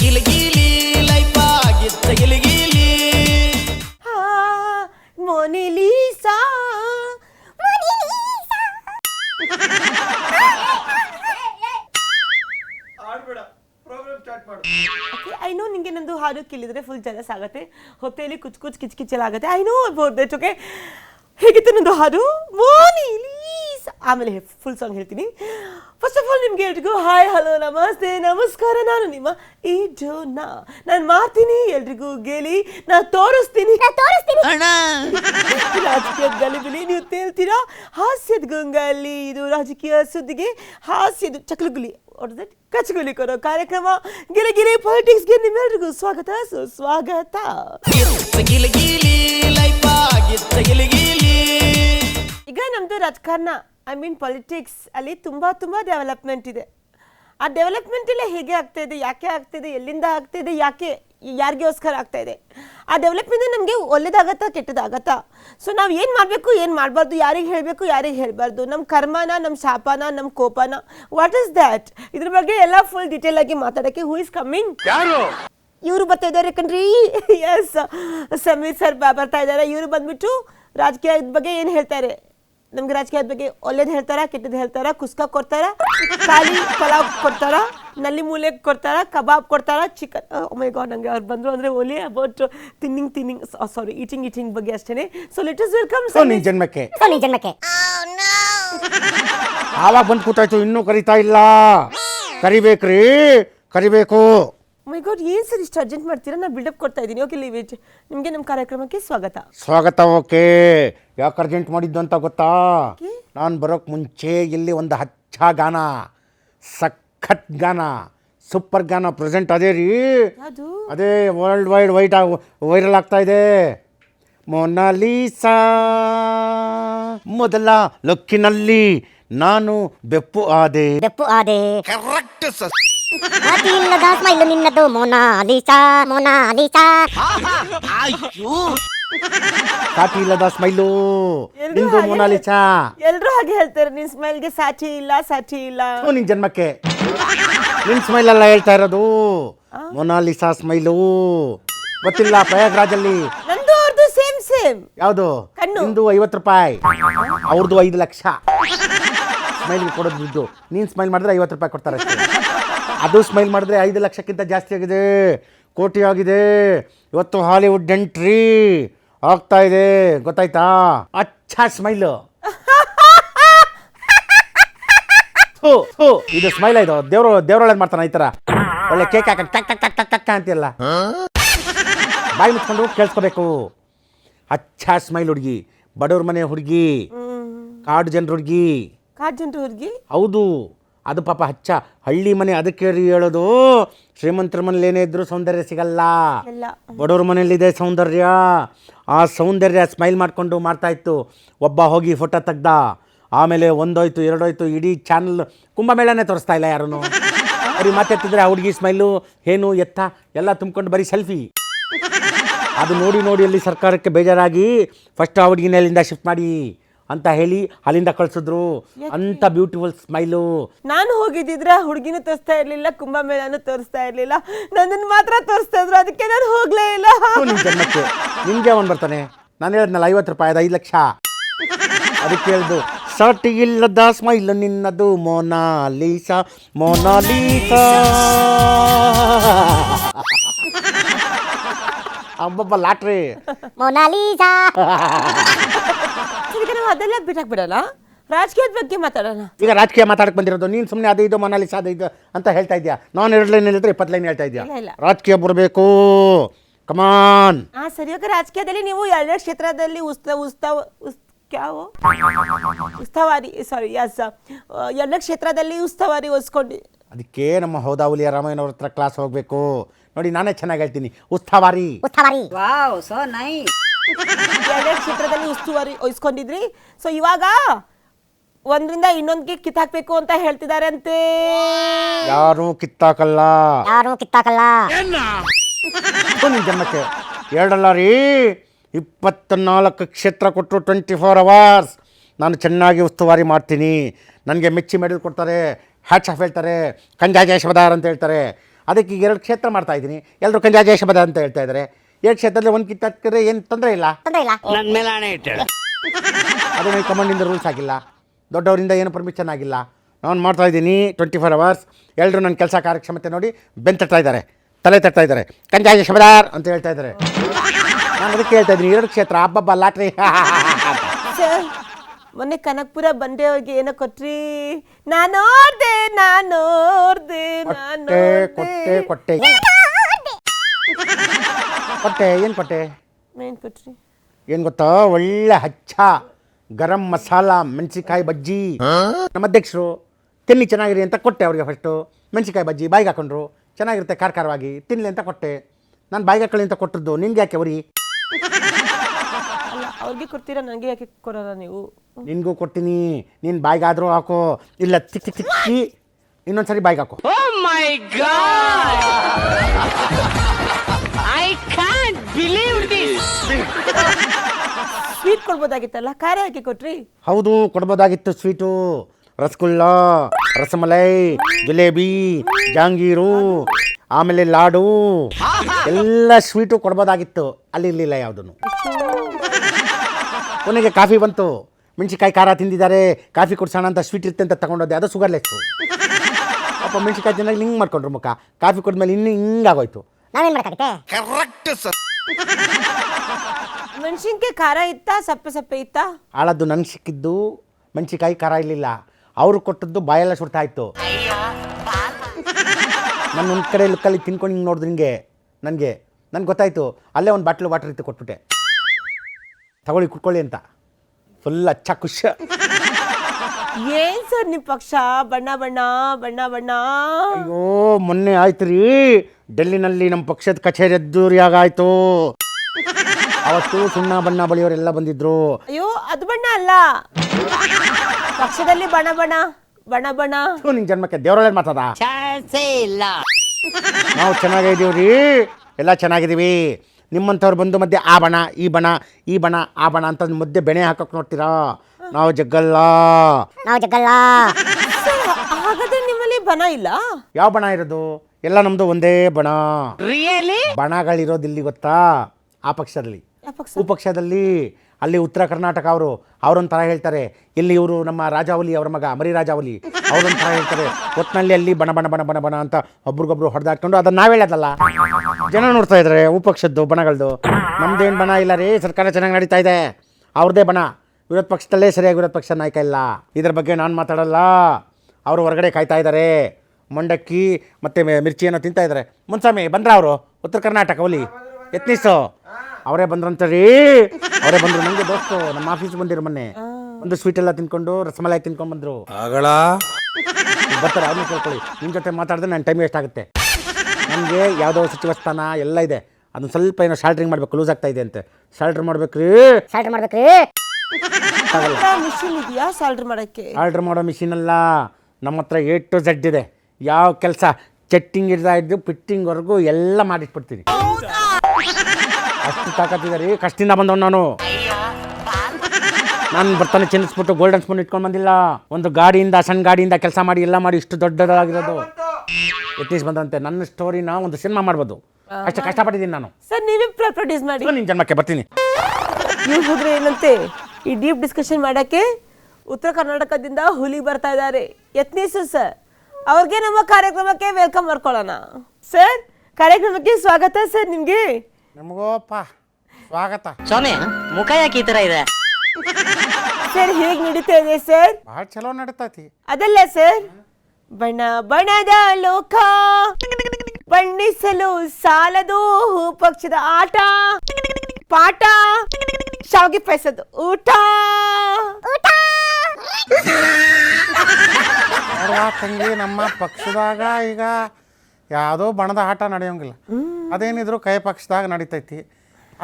ಗಿಲಿಗಿಲಿ life ಆಗಿತ್ತ ಗಿಲಿಗಿಲಿ ಹಾ ಮೊನಿಲೀಸಾ I know ನಿಂಗೆ ನಂದು ಹಾಡು ಕೇಳಿದ್ರೆ ಫುಲ್ ಜಲಸ್ ಆಗುತ್ತೆ. ಹೊಟ್ಟೆಯಲ್ಲಿ ಕುಚ್ ಕುಚ್ ಕಿಚ್ ಕಿಚ್ಚಲಾಗುತ್ತೆ I know about that okay ಹೇಗಿತ್ತು ನಂದು ಹಾಡು? ಮೋನಿಲೀಸ್ ಆಮೇಲೆ ಫುಲ್ ಸಾಂಗ್ ಹೇಳ್ತೀನಿ. ಫಸ್ಟ್ ಆಫ್ ಆಲ್ ನಿಮ್ಗೆ ಎಲ್ರಿಗೂ ಹಾಯ್ ಹಲೋ ನಮಸ್ತೆ ನಮಸ್ಕಾರ. ನಾನು ನಿಮ್ಮ ಈ ಜೋನಾ ನಾನು ಮಾಡ್ತೀನಿ ಎಲ್ರಿಗೂ ಗೇಲಿ. ನಾ ತೋರಿಸ್ತೀನಿ. ತೋರಿಸ್ತೀನಿ. ರಾಜಕೀಯದ ಗಲಿಬಿಲಿ ನೀವು ತೇಲ್ತೀರಾ? ಹಾಸ್ಯದ ಗಂಗಲ್ಲಿ ಇದು ರಾಜಕೀಯ ಸುದ್ದಿಗೆ ಹಾಸ್ಯದ ಚಕ್ಲಗುಲಿ ದಟ್ ಕಚಗುಲಿ ಕೊಡೋ ಕಾರ್ಯಕ್ರಮ. ಗಿರಿಗಿರಿ ಪಾಲಿಟಿಕ್ಸ್ಗೆ ನಿಮ್ಮೆಲ್ರಿಗೂ ಸ್ವಾಗತ. ಸುಸ್ವಾಗತ. ಈಗ ನಮ್ಮದು ರಾಜಕಾರಣ ಐ ಮೀನ್ ಪಾಲಿಟಿಕ್ಸ್ ಅಲ್ಲಿ ತುಂಬ ತುಂಬ ಡೆವಲಪ್ಮೆಂಟ್ ಇದೆ. ಆ ಡೆವಲಪ್ಮೆಂಟ್ ಎಲ್ಲ ಹೇಗೆ ಆಗ್ತಾ ಇದೆ ಯಾಕೆ ಆಗ್ತಾ ಇದೆ ಎಲ್ಲಿಂದ ಆಗ್ತಾ ಇದೆ ಯಾಕೆ ಯಾರಿಗೋಸ್ಕರ ಆಗ್ತಾ ಇದೆ? ಆ ಡೆವಲಪ್ಮೆಂಟ್ ನಮಗೆ ಒಳ್ಳೇದಾಗತ್ತಾ ಕೆಟ್ಟದಾಗತ್ತಾ? ಸೊ ನಾವು ಏನು ಮಾಡಬೇಕು ಏನು ಮಾಡಬಾರ್ದು ಯಾರಿಗೆ ಹೇಳಬೇಕು ಯಾರಿಗೆ ಹೇಳಬಾರ್ದು? ನಮ್ಮ ಕರ್ಮನ ನಮ್ಮ ಶಾಪನ ನಮ್ಮ ಕೋಪನ ವಾಟ್ ಇಸ್ ದ್ಯಾಟ್ ಇದ್ರ ಬಗ್ಗೆ ಎಲ್ಲ ಫುಲ್ ಡೀಟೇಲ್ ಆಗಿ ಮಾತಾಡೋಕ್ಕೆ ಹೂ ಇಸ್ ಕಮ್ಮಿಂಗ್ ಇವರು ಬರ್ತಾ ಇದ್ದಾರೆ ಕಣ್ರಿ. ಎಸ್ ಸಮೀರ್ ಸರ್ ಬರ್ತಾ ಇದ್ದಾರೆ. ಇವರು ಬಂದ್ಬಿಟ್ಟು ರಾಜಕೀಯದ ಬಗ್ಗೆ ಏನು ಹೇಳ್ತಾರೆ? ನಮ್ಗೆ ರಾಜಕೀಯದ ಬಗ್ಗೆ ಒಳ್ಳೇದು ಹೇಳ್ತಾರ ಕೆಟ್ಟದ್ದು ಹೇಳ್ತಾರ ಕುಸ್ಕ ಕೊಡ್ತಾರ ಖಾಲಿ ಪಲಾವ್ ಕೊಡ್ತಾರ ನಲ್ಲಿ ಮೂಲೆ ಕೊಡ್ತಾರ ಕಬಾಬ್ ಕೊಡ್ತಾರ ಚಿಕನ್ ಮೈ ಗಾಡ್ ನಂಗೆ ಅವ್ರು ಬಂದ್ರು ಅಂದ್ರೆ ಓಲಿ ಅಬೌಟ್ ತಿನ್ನಿಂಗ್ ತಿನ್ನಿಂಗ್ ಸಾರಿ ಈಟಿಂಗ್ ಈಟಿಂಗ್ ಬಗ್ಗೆ ಅಷ್ಟೇ so let us welcome so ನಿನ್ ಜನ್ಮಕ್ಕೆ? ಸೋನಿ ಜನ್ಮಕ್ಕೆ? ಆವಾಗ ಬಂದು ಕೂತಾಯ್ತು ಇನ್ನೂ ಕರಿತಾ ಇಲ್ಲ. ಕರಿಬೇಕ್ರಿ ಕರಿಬೇಕು. ಮೈ ಗಾಡ್ ಏನು ಸರ್ ಇಷ್ಟು ಅರ್ಜೆಂಟ್ ಮಾಡ್ತೀರಾ? ನಾನು ಬಿಲ್ಡಪ್ ಕೊಡ್ತಾ ಇದ್ದೀನಿ. ಓಕೆ ಲೀವ್ ಇಟ್ ನಿಮಗೆ ನಮ್ಮ ಕಾರ್ಯಕ್ರಮಕ್ಕೆ ಸ್ವಾಗತ. ಸ್ವಾಗತ ಓಕೆ ಯಾಕೆ ಅರ್ಜೆಂಟ್ ಮಾಡಿದ್ದು ಅಂತ ಗೊತ್ತಾ? ನಾನು ಬರೋಕ್ಕೆ ಮುಂಚೆ ಇಲ್ಲಿ ಒಂದು ಹಚ್ಚ ಗಾನ ಸಖತ್ ಗಾನ ಸೂಪರ್ ಗಾನ ಪ್ರೆಸೆಂಟ್ ಅದೇ ರೀ. ಅದು ಅದೇ ವರ್ಲ್ಡ್ ವೈಡ್ ವೈಟ್ ವೈರಲ್ ಆಗ್ತಾ ಇದೆ. ಮೊನಾಲಿಸಾ ಮೊದಲ ಲೊಕ್ಕಿನಲ್ಲಿ ನಾನು ಬೆಪ್ಪು ಆದೆ. ಬೆಪ್ಪು ಆದೆ. ಅತಿ ಇಲ್ಲದ ಸ್ಮೈಲು ನಿನ್ನದು. ಮೋನಾಲಿಸಾ ಮೋನಾಲಿಸಾ ಸಾಟಿ ಇಲ್ಲದ ಸ್ಮೈಲು ಎಲ್ರೂ ನಿಂದು ಹಾಗೆ ಮೊನಾಲಿಸಾ ಎಲ್ರು ಹಾಗೆ ಹೇಳ್ತಾರೆ. ನಿನ್ ಸ್ಮೈಲ್ಗೆ ಸಾಚಿ ಇಲ್ಲ ಸಾಚಿ ಇಲ್ಲ. ನಿನ್ ಜನ್ಮಕ್ಕೆ. ನಿನ್ ಸ್ಮೈಲ್ ಅಲ್ಲ ಹೇಳ್ತಾ ಇರೋದು. ಮೊನಾಲಿಸಾ ಸ್ಮೈಲು ಗೊತ್ತಿಲ್ಲ ಪ್ರಯಾಗ್ರಾಜಲ್ಲಿ. ನಂದು ಅವ್ರದ್ದು ಸೇಮ್ ಸೇಮ್ ಯಾವುದು? ಕಣ್ಣು. ನಿಂದು ಐವತ್ತು ರೂಪಾಯಿ. ಅವ್ರದ್ದು ಐದು ಲಕ್ಷ. ಸ್ಮೈಲ್ ಕೊಡೋದು ದುಡ್ಡು ನೀನ್ ಸ್ಮೈಲ್ ಮಾಡಿದ್ರೆ ಐವತ್ತು ರೂಪಾಯಿ ಕೊಡ್ತಾರೆ ಅಷ್ಟೇ. ಅದು ಸ್ಮೈಲ್ ಮಾಡಿದ್ರೆ ಐದು ಲಕ್ಷಕ್ಕಿಂತ ಜಾಸ್ತಿ ಆಗಿದೆ. ಕೋಟಿ ಆಗಿದೆ. ಇವತ್ತು ಹಾಲಿವುಡ್ ಎಂಟ್ರಿ ಆಗ್ತಾ ಇದೆ. ಗೊತ್ತಾಯ್ತಾ? ಅಚ್ಚ ಸ್ಮೈಲು ಇದು ಸ್ಮೈಲ್ ಇದು. ದೇವ್ರು ದೇವ್ರೊಳಗೆ ಮಾಡ್ತಾನೆ ಈ ತರ? ಒಳ್ಳೆ ಕೇಕ್ ಹಾಕೊಂಡು ಟಕ್ ಟಕ್ ಟಕ್ ಟಕ್ ಟಕ್ ಅಂತಿಲ್ಲ ಬಾಯಿ ಮುಚ್ಕೊಂಡು ಕೇಳಿಸ್ಕೋಬೇಕು. ಅಚ್ಚ ಸ್ಮೈಲ್ ಹುಡುಗಿ. ಬಡವ್ರ ಮನೆ ಹುಡುಗಿ. ಕಾಡು ಜನರ ಹುಡುಗಿ. ಜನರು ಹುಡುಗಿ? ಹೌದು. ಅದು ಪಾಪ ಹಚ್ಚ. ಹಳ್ಳಿ ಮನೆ ಅದಕ್ಕೆ ಹೇಳೋದು. ಶ್ರೀಮಂತರ ಮನೇಲಿ ಏನೇ ಇದ್ರೂ ಸೌಂದರ್ಯ ಸಿಗಲ್ಲ. ಬಡವ್ರ ಮನೇಲಿದೆ ಸೌಂದರ್ಯ. ಆ ಸೌಂದರ್ಯ ಸ್ಮೈಲ್ ಮಾಡಿಕೊಂಡು ಮಾಡ್ತಾ ಇತ್ತು. ಒಬ್ಬ ಹೋಗಿ ಫೋಟೋ ತೆಗ್ದ. ಆಮೇಲೆ ಒಂದೋಯ್ತು ಎರಡೋಯ್ತು ಇಡೀ ಚಾನಲ್ ಕುಂಭಮೇಳನೇ ತೋರಿಸ್ತಾ ಇಲ್ಲ ಯಾರೂ ಅವ್ರಿಗೆ ಮಾತಾಡ್ತಿದ್ರೆ ಆ ಹುಡುಗಿ ಸ್ಮೈಲು. ಏನು ಎತ್ತ? ಎಲ್ಲ ತುಂಬ್ಕೊಂಡು ಬರೀ ಸೆಲ್ಫಿ ಅದು ನೋಡಿ ನೋಡಿ ಅಲ್ಲಿ ಸರ್ಕಾರಕ್ಕೆ ಬೇಜಾರಾಗಿ ಫಸ್ಟ್ ಆ ಹುಡುಗಿನ ಅಲ್ಲಿಂದ ಶಿಫ್ಟ್ ಮಾಡಿ. ಅಂತ ಹೇಳಿ ಅಲ್ಲಿಂದ ಕಳ್ಸಿದ್ರು. ಅಂತ ಬ್ಯೂಟಿಫುಲ್ ಸ್ಮೈಲು ನಾನು ಹೋಗಿದ್ದಿದ್ರೆ ಹುಡುಗಿನೂ ತೋರಿಸ್ತಾ ಇರ್ಲಿಲ್ಲ ಕುಂಭಮೇಳನೂ ತೋರಿಸ್ತಾ ಇರ್ಲಿಲ್ಲ. ನನ್ನನ್ನು ಮಾತ್ರ ತೋರಿಸ್ತಾ ಇದ್ರು ಅದಕ್ಕೆ ನಾನು ಹೋಗ್ಲೇ ಇಲ್ಲ. ನಿಮ್ಮ ಜನ್ಮಕ್ಕೆ. ನಿಮ್ಗೆ ಅವನು ಬರ್ತಾನೆ. ನಾನು ಹೇಳಿದ್ನಲ್ಲ ಐವತ್ತು ರೂಪಾಯಿ ಅದು ಐದು ಲಕ್ಷ. ಅದಕ್ಕೆ ಹೇಳ್ದು ಸಾಟಿ ಇಲ್ಲದ ಸ್ಮೈಲ್ ನಿನ್ನದು ಮೋನಾಲೀಸಾ ಮೋನಾಲೀಸಾ ಅಬ್ಬಬ್ಬ ಲಾಟ್ರಿ. ಮೋನಾಲಿಸಾ ಈಗ ನಾವು ಅದೆಲ್ಲ ಬಿಡಲ್ಲ ರಾಜಕೀಯದ ಬಗ್ಗೆ ಮಾತಾಡೋಣ. ಈಗ ರಾಜಕೀಯ ಮಾತಾಡಕ್ ಬಂದಿರೋದು ನೀನು ಸುಮ್ಮನೆ ಅದು ಇದು ಮನಾಲಿಸ್ ಅದು ಇದು ಅಂತ ಹೇಳ್ತಾ ಇದ್ಯಾ? ನಾನ್ ಎರಡು ಲೈನ್ ಹೇಳಿದ್ರೆ ಇಪ್ಪತ್ತು ಲೈನ್ ಹೇಳ್ತಾ ಇದ್ಯಾ? ಇಲ್ಲ, ಇಲ್ಲ. ರಾಜಕೀಯ ಬರಬೇಕು. ಕಮಾನ್ ಹಾ ಸರಿ ಓಕೆ ರಾಜಕೀಯದಲ್ಲಿ ನೀವು ಎರಡನೇ ಕ್ಷೇತ್ರದಲ್ಲಿ ಉತ್ಸವ ಉತ್ಸವ ಉಸ್ ಕ್ಯಾವು? ಉಸ್ತವಾರಿ ಸಾರಿ ಯಸ್ ಎಲ್ಲ ಕ್ಷೇತ್ರದಲ್ಲಿ ಉಸ್ತವಾರಿ ಹೊಸ್ಕೊಂಡು. ಅದಕ್ಕೆ ನಮ್ಮ ಹೌದಾವುಲಿಯ ರಾಮಯ್ಯನವ್ರ ಹತ್ರ ಕ್ಲಾಸ್ ಹೋಗ್ಬೇಕು. ನೋಡಿ ನಾನೇ ಚೆನ್ನಾಗಿ ಹೇಳ್ತೀನಿ. ಉಸ್ತವಾರಿ. Wow so nice. ಎರಡೆರಡು ಕ್ಷೇತ್ರದಲ್ಲಿ ಉಸ್ತುವಾರಿ ವಹಿಸ್ಕೊಂಡಿದ್ರಿ. ಸೊ ಇವಾಗ ಒಂದ್ರಿಂದ ಇನ್ನೊಂದ್ಗೆ ಕಿತ್ತಾಕ್ಬೇಕು ಅಂತ ಹೇಳ್ತಿದ್ದಾರೆ ಅಂತೆ ಯಾರು ಕಿತ್ತಾಕಲ್ಲ. ಯಾರು ಕಿತ್ತಾಕಲ್ಲ. ನಿನ್ನ ಜನ್ಮಕ್ಕೆ ಎರಡಲ್ಲ ರೀ. ಇಪ್ಪತ್ನಾಲ್ಕು ಕ್ಷೇತ್ರ ಕೊಟ್ಟು ಟ್ವೆಂಟಿ ಫೋರ್ ಅವರ್ಸ್ ನಾನು ಚೆನ್ನಾಗಿ ಉಸ್ತುವಾರಿ ಮಾಡ್ತೀನಿ. ನನಗೆ ಮೆಚ್ಚಿ ಮೆಡಲ್ ಕೊಡ್ತಾರೆ. ಹ್ಯಾಟ್ ಆಫ್ ಹೇಳ್ತಾರೆ. ಕಂಜಾ ಜಯಶವದಾರ್ ಅಂತ ಹೇಳ್ತಾರೆ. ಅದಕ್ಕೆ ಈಗ ಎರಡು ಕ್ಷೇತ್ರ ಮಾಡ್ತಾ ಇದ್ದೀನಿ. ಎಲ್ಲರೂ ಕಂಜಾಜಯ ಶಬದ ಅಂತ ಹೇಳ್ತಾ ಇದ್ದಾರೆ. ಎರಡು ಕ್ಷೇತ್ರದಲ್ಲಿ ಒಂದು ಕಿತ್ತಾಕಿದ್ರೆ ಏನು ತೊಂದರೆ ಇಲ್ಲ? ತೊಂದರೆ ಇಲ್ಲ. ನನ್ನ ಮೇಲೆ ಹಣೆ ಇಟ್ಟಾಳೆ ಅದು ನನಗೆ ಕಮಾಂಡಿಂದ ರೂಲ್ಸ್ ಆಗಿಲ್ಲ. ದೊಡ್ಡವರಿಂದ ಏನು ಪರ್ಮಿಷನ್ ಆಗಿಲ್ಲ. ನಾನು ಮಾಡ್ತಾ ಇದ್ದೀನಿ ಟ್ವೆಂಟಿ ಫೋರ್ ಅವರ್ಸ್ ಎಲ್ಲರೂ ನನ್ನ ಕೆಲಸ ಕಾರ್ಯಕ್ಷಮತೆ ನೋಡಿ ಬೆಂತಟ್ತಾ ಇದ್ದಾರೆ. ತಲೆ ತಟ್ತಾ ಇದ್ದಾರೆ. ಕಂಜಾಯ ಶಬದಾರ್ ಅಂತ ಹೇಳ್ತಾ ಇದ್ದಾರೆ. ನಾನು ಅದಕ್ಕೆ ಹೇಳ್ತಾ ಇದ್ದೀನಿ ಎರಡು ಕ್ಷೇತ್ರ ಹಬ್ಬಬ್ಬ ಲಾಟ್ರಿ. ಸರ್ ಮೊನ್ನೆ ಕನಕಪುರ ಬಂದೆ ಅವ್ರಿಗೆ ಏನೋ ಕೊಟ್ರಿ? ನಾನು ನೋಡ್ದೆ ನಾನು ನೋಡ್ದೆ ನಾನು ಕೊಟ್ಟೆ ಕೊಟ್ಟೆ ಕೊಟ್ಟೆ ಏನು ಕೊಟ್ಟೆ ಏನ್ ಕೊಟ್ರಿ ಏನು ಗೊತ್ತಾ? ಒಳ್ಳೆ ಹಚ್ಚ ಗರಂ ಮಸಾಲ ಮೆಣಸಿಕಾಯಿ ಬಜ್ಜಿ. ನಮ್ಮ ಅಧ್ಯಕ್ಷರು ತಿನ್ನಿ ಚೆನ್ನಾಗಿರಿ ಅಂತ ಕೊಟ್ಟೆ ಅವ್ರಿಗೆ ಫಸ್ಟು ಮೆಣಸಿಕಾಯಿ ಬಜ್ಜಿ ಬಾಯಿಗೆ ಹಾಕೊಂಡ್ರು. ಚೆನ್ನಾಗಿರುತ್ತೆ ಖಾರ ಖಾರವಾಗಿ ತಿನ್ನಲಿ ಅಂತ ಕೊಟ್ಟೆ. ನಾನು ಬಾಯಿಗೆ ಹಾಕೊಳ್ಳಿ ಅಂತ ಕೊಟ್ಟಿದ್ದು. ನಿನ್ಗೆ ಯಾಕೆ ಅವ್ರಿ? ಅಲ್ಲ ಅವ್ರಿಗೆ ಕೊಡ್ತೀರಾ? ನನಗೆ ಯಾಕೆ ಕೊಡೋಲ್ಲ ನೀವು? ನಿನಗೂ ಕೊಡ್ತೀನಿ. ನೀನು ಬಾಯಿಗಾದರೂ ಹಾಕೋ. ಇಲ್ಲ ತಿಕ್ ತಿಕ್ ತಿಕ್ಕಿ. ಇನ್ನೊಂದ್ಸರಿ ಬಾಯಿಗೆ ಹಾಕೋ. ಓ my god I can't believe this sweet ಕೊಡ್ಬೋದಾಗಿತ್ತಲ್ಲ? ಖಾರ ಹಾಕಿ ಕೊಟ್ರಿ? ಹೌದು ಕೊಡ್ಬೋದಾಗಿತ್ತು ಸ್ವೀಟು ರಸಗುಲ್ಲ ರಸಮಲೈ ಜಿಲೇಬಿ ಜಾಂಗೀರು ಆಮೇಲೆ ಲಾಡು. ಎಲ್ಲ ಸ್ವೀಟು ಕೊಡ್ಬೋದಾಗಿತ್ತು. ಅಲ್ಲಿ ಇರಲಿಲ್ಲ ಯಾವುದನ್ನು. ಕೊನೆಗೆ ಕಾಫಿ ಬಂತು. ಮೆಣಸಿಕಾಯಿ ಖಾರ ತಿಂದಿದ್ದಾರೆ. ಕಾಫಿ ಕುಡ್ಸೋಣ ಅಂತ ಸ್ವೀಟ್ ಇರುತ್ತೆ ಅಂತ ತಗೊಂಡೋದೆ. ಅದು ಶುಗರ್ಲೆಸ್ಸು ಅಪ್ಪ ಮೆಣಸಿಕಾಯಿ ತಿನ್ನಾಗ ಹಿಂಗೆ ಮಾಡ್ಕೊಂಡ್ರು ಮುಖ. ಕಾಫಿ ಕುಡಿದ್ಮೇಲೆ ಇನ್ನೂ ಹಿಂಗಾಗೋಯ್ತು. ಕರೆಕ್ಟ್ ಮಾಡಕ್ಕಾಗತ್ತೆ? ಮೆಣಸಿನ್ಕಾಯಿ ಖಾರ ಇತ್ತಾ? ಸಪ್ಪೆ ಸಪ್ಪೆ ಇತ್ತಾ? ಆಳದ್ದು ನಂಗೆ ಸಿಕ್ಕಿದ್ದು ಮೆಣಸಿಕಾಯಿ ಖಾರ ಇರಲಿಲ್ಲ. ಅವರು ಕೊಟ್ಟದ್ದು ಬಾಯೆಲ್ಲ ಸುಡ್ತಾ ಇತ್ತು ನಾನು ಒಂದು ಕಡೆ ಲುಕ್ಕಲ್ಲಿ ತಿನ್ಕೊಂಡು ಹಿಂಗೆ ನೋಡಿದ್ರು ಹಿಂಗೆ ನನಗೆ. ನನಗೆ ಗೊತ್ತಾಯಿತು. ಅಲ್ಲೇ ಒಂದು ಬಾಟ್ಲು ವಾಟರ್ ಇತ್ತು ಕೊಟ್ಬಿಟ್ಟೆ. ತಗೊಳ್ಳಿ ಕುಟ್ಕೊಳ್ಳಿ ಅಂತ. ಫುಲ್ ಅಚ್ಚ ಖುಷ. ಏನ್ ಸರ್ ನಿಮ್ ಪಕ್ಷ? ಬಣ್ಣ ಬಣ್ಣ ಬಣ್ಣ ಬಣ್ಣ. ಅಯ್ಯೋ ಮೊನ್ನೆ ಆಯ್ತು ರೀ ಡೆಲ್ಲಿನಲ್ಲಿ ನಮ್ಮ ಪಕ್ಷದ ಕಚೇರಿ ಅದ್ದೂರಿಯಾಗ ಆಗಾಯ್ತು. ಅವತ್ತು ಸುಣ್ಣ ಬಣ್ಣ ಬಳಿಯವರೆಲ್ಲ ಬಂದಿದ್ರು. ಅಯ್ಯೋ ಅದು ಬಣ್ಣ ಅಲ್ಲ. ಪಕ್ಷದಲ್ಲಿ ಬಣ ಬಣ ಬಣ ಬಣ. ನಿನ್ ಜನ್ಮಕ್ಕೆ ದೇವರೊಳ್ಳೆ ಮಾತದ ಚಾನ್ಸೇ ಇಲ್ಲ. ನಾವು ಚೆನ್ನಾಗಿದೀವ್ರಿ ರೀ ಎಲ್ಲ ಚೆನ್ನಾಗಿದ್ದೀವಿ ನಿಮ್ಮಂಥವ್ರು ಬಂದು ಮಧ್ಯೆ ಆ ಬಣ ಈ ಬಣ ಈ ಬಣ ಆ ಬಣ ಅಂತ ಮಧ್ಯೆ ಬೆಣೆ ಹಾಕಕ್ಕೆ ನೋಡ್ತೀರಾ? ನಾವು ಜಗ್ಗಲ್ಲ. ನಾವು ಜಗ್ಗಲ್ಲ. ಹಾಗಾದ್ರೆ ನಿಮ್ಮಲ್ಲಿ ಬಣ ಇಲ್ಲ? ಯಾವ ಬಣ ಇರೋದು? ಎಲ್ಲ ನಮ್ದು ಒಂದೇ ಬಣ. ರಿಯಲಿ ಬಣಗಳಿರೋದು ಇಲ್ಲಿ ಗೊತ್ತಾ? ಆ ಪಕ್ಷದಲ್ಲಿ. ಉಪಕ್ಷದಲ್ಲಿ ಅಲ್ಲಿ ಉತ್ತರ ಕರ್ನಾಟಕ ಅವರು ಅವರೊಂಥರ ಹೇಳ್ತಾರೆ ಇಲ್ಲಿ ಇವರು ನಮ್ಮ ರಾಜಾವಲಿ ಅವರ ಮಗ ಮರಿ ರಾಜಾವಲಿ ಅವರೊಂಥರ ಹೇಳ್ತಾರೆ ಒಟ್ಟಿನಲ್ಲಿ ಅಲ್ಲಿ ಬಣ ಬಣ ಬಣ ಬಣ ಬಣ ಅಂತ ಒಬ್ರಿಗೊಬ್ರು ಹೊಡೆದಾಕೊಂಡು ಅದನ್ನ ನಾವು ಹೇಳೋದಲ್ಲ. ಜನ ನೋಡ್ತಾ ಇದ್ದಾರೆ ಉಪಕ್ಷದ್ದು ಬಣಗಳದ್ದು ನಮ್ದೇನು ಬಣ ಇಲ್ಲ ರೀ ಸರ್ಕಾರ ಚೆನ್ನಾಗಿ ನಡೀತಾ ಇದೆ. ಅವ್ರದ್ದೇ ಬಣ. ವಿರೋಧ ಪಕ್ಷದಲ್ಲೇ ಸರಿಯಾಗಿ ವಿರೋಧ ಪಕ್ಷ ನಾಯಕ ಇಲ್ಲ. ಇದರ ಬಗ್ಗೆ ನಾನು ಮಾತಾಡಲ್ಲ. ಅವರು ಹೊರಗಡೆ ಕಾಯ್ತಾ ಇದ್ದಾರೆ ಮಂಡಕ್ಕಿ ಮತ್ತು ಮಿರ್ಚಿಯನ್ನು ತಿಂತಾ ಇದ್ದಾರೆ ಮುನ್ಸ್ವಾಮಿ ಬಂದ್ರ ಅವರು? ಉತ್ತರ ಕರ್ನಾಟಕ ಒಲಿ. ಯತ್ನಿಸು. ಅವರೇ ಬಂದ್ರಂತ ರೀ ಅವರೇ ಬಂದ್ರು. ನನಗೆ ದೋಸ್ತು ನಮ್ಮ ಆಫೀಸ್ ಬಂದಿರು ಮೊನ್ನೆ. ಒಂದು ಸ್ವೀಟ್ ಎಲ್ಲ ತಿನ್ಕೊಂಡು ರಸಮಲಾಯಿ ತಿನ್ಕೊಂಡು ಬಂದರು. ಬರ್ತಾರೆ ಅವ್ರನ್ನ ಕೇಳ್ಕೊಳ್ಳಿ. ನಿಮ್ಮ ಜೊತೆ ಮಾತಾಡಿದ್ರೆ ನನ್ನ ಟೈಮ್ ವೇಸ್ಟ್ ಆಗುತ್ತೆ. ನನಗೆ ಯಾವುದೋ ಸಚಿವ ಸ್ಥಾನ ಎಲ್ಲ ಇದೆ. ಅದನ್ನ ಸ್ವಲ್ಪ ಏನೋ ಶಾಲ್ಟ್ರಿಂಗ್ ಮಾಡಬೇಕು ಲೂಸ್ ಆಗ್ತಾ ಇದೆ ಅಂತೆ. ಶಾಲ್ಟ್ರ್ ಮಾಡ್ಬೇಕು ರೀ ಸಾಲ್ಟ್ ಮಾಡ್ಬೇಕ್ರಿ. ಮಿಷಿನ್ ಇದೆಯಾ? ಸಾಲ್ಡ್ರ್ ಮಾಡಕ್ಕೆ? ಆರ್ಡ್ರ್ ಮಾಡೋ ಮಿಷಿನ್ ಅಲ್ಲ. ನಮ್ಮ ಹತ್ರ ಏ ಟು ಝಡ್ ಇದೆ. ಯಾವ ಕೆಲಸ? ಚೆಟ್ಟಿಂಗ್ ಹಿಡ್ದಾ ಇದ್ದು ಫಿಟ್ಟಿಂಗ್ವರೆಗೂ ಎಲ್ಲ ಮಾಡಿಟ್ಬಿಡ್ತೀನಿ. ಅಷ್ಟು ತಾಕತ್ತಿದೆ ರೀ ಕಷ್ಟದಿಂದ ಬಂದವನು ನಾನು. ನಾನು ಬರ್ತಾನೆ ಚಿನ್ನಿಸ್ಬಿಟ್ಟು ಗೋಲ್ಡನ್ ಸ್ಪೂನ್ ಇಟ್ಕೊಂಡು ಬಂದಿಲ್ಲ. ಒಂದು ಗಾಡಿಯಿಂದ ಸಣ್ಣ ಗಾಡಿಯಿಂದ ಕೆಲಸ ಮಾಡಿ ಎಲ್ಲ ಮಾಡಿ ಇಷ್ಟು ದೊಡ್ಡದಾಗಿರೋದು. ಯತೀಶ್ ಬಂದಂತೆ ನನ್ನ ಸ್ಟೋರಿನ ಒಂದು ಸಿನಿಮಾ ಮಾಡ್ಬೋದು. ಅಷ್ಟು ಕಷ್ಟಪಟ್ಟಿದ್ದೀನಿ ನಾನು. ಸರ್ ನೀವೇ ಪ್ರೊಡ್ಯೂಸ್ ಮಾಡಿ. ನಿನ್ನ ಜನ್ಮಕ್ಕೆ ಬರ್ತೀನಿ. ನೀವು ಹೋದ್ರೆ ಏನಂತೆ? ಈ ಡೀಪ್ ಡಿಸ್ಕಷನ್ ಮಾಡೋಕ್ಕೆ ಉತ್ತರ ಕರ್ನಾಟಕದಿಂದ ಹುಲಿ ಬರ್ತಾ ಇದ್ದಾರೆ. ಯತ್ನಿಸು ಸರ್ ಅವ್ರಿಗೆ ನಮ್ಮ ಕಾರ್ಯಕ್ರಮಕ್ಕೆ ವೆಲ್ಕಮ್ ಮಾಡ್ಕೊಳ್ಳೋಣ. ಸರ್ ಕಾರ್ಯಕ್ರಮಕ್ಕೆ ಸ್ವಾಗತ ಸರ್ ನಿಮಗೆ. ನಮಗೋಪ್ಪ ಸ್ವಾಗತ. ಸ್ವಾಮಿ ಮುಖ ಯಾಕೆ ಈ ತರ ಇದೆ? ಸರ್ ಹೇಗ್ ನಡೀತಾ ಇದೆ ಸರ್ ಭಾಳ ಚಲೋ ನಡೀತೈತಿ. ಅದಲ್ಲ ಸರ್ ಬಣ ಬಣದ ಲೋಕ ಬಣ್ಣಿಸಲು ಸಾಲದು ಪಕ್ಷದ ಆಟ. ಪಾಠ. ಶಾವಿಗೆ ಪಾಯಸದ್ದು. ಊಟ. ಊಟ. ತಂಗಿ ನಮ್ಮ ಪಕ್ಷದಾಗ ಈಗ ಯಾವುದೋ ಬಣದ ಆಟ ನಡೆಯೋಂಗಿಲ್ಲ. ಅದೇನಿದ್ರು ಕೈ ಪಕ್ಷದಾಗ ನಡೀತೈತಿ.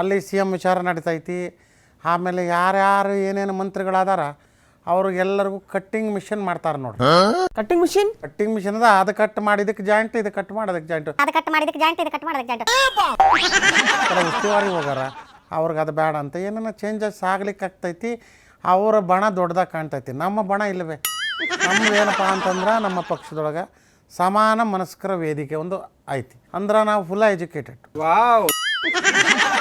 ಅಲ್ಲಿ ಸಿ ಎಂ ವಿಚಾರ ನಡೀತೈತಿ. ಆಮೇಲೆ ಯಾರ್ಯಾರು ಏನೇನು ಮಂತ್ರಿಗಳಾದಾರ ಅವ್ರಿಗೆಲ್ಲರಿಗೂ ಕಟ್ಟಿಂಗ್ ಮಿಷನ್ ಮಾಡ್ತಾರೆ ನೋಡಿ ಕಟ್ಟಿಂಗ್ ಮಿಷಿನ್ ಕಟ್ಟಿಂಗ್ ಮಿಷನ್ ಅದ ಅದು ಕಟ್ ಮಾಡಿದಕ್ಕೆ ಜಾಯಿಂಟ್ ಇದು ಕಟ್ ಮಾಡೋದಕ್ಕೆ ಜಾಯಿಂಟ್ ಅದು ಕಟ್ ಮಾಡಿದಕ್ಕೆ ಜಾಯಿಂಟ್ ಇದು ಕಟ್ ಮಾಡೋದಕ್ಕೆ ಜಾಯಿಂಟ್ ಉಸ್ತುವಾರಿ ಹೋಗಾರ ಅವ್ರಿಗೆ ಅದು ಬೇಡ ಅಂತ. ಏನನ್ನ ಚೇಂಜಸ್ ಆಗ್ಲಿಕ್ಕೆ ಆಗ್ತೈತಿ ಅವರ ಬಣ ದೊಡ್ಡದಾಗ ಕಾಣ್ತೈತಿ. ನಮ್ಮ ಬಣ ಇಲ್ಲವೇ. ನಮ್ದು ಏನಪ್ಪ ಅಂತಂದ್ರೆ ನಮ್ಮ ಪಕ್ಷದೊಳಗೆ ಸಮಾನ ಮನಸ್ಕರ ವೇದಿಕೆ ಒಂದು ಐತಿ. ಅಂದ್ರೆ ನಾವು ಫುಲ್ ಎಜುಕೇಟೆಡ್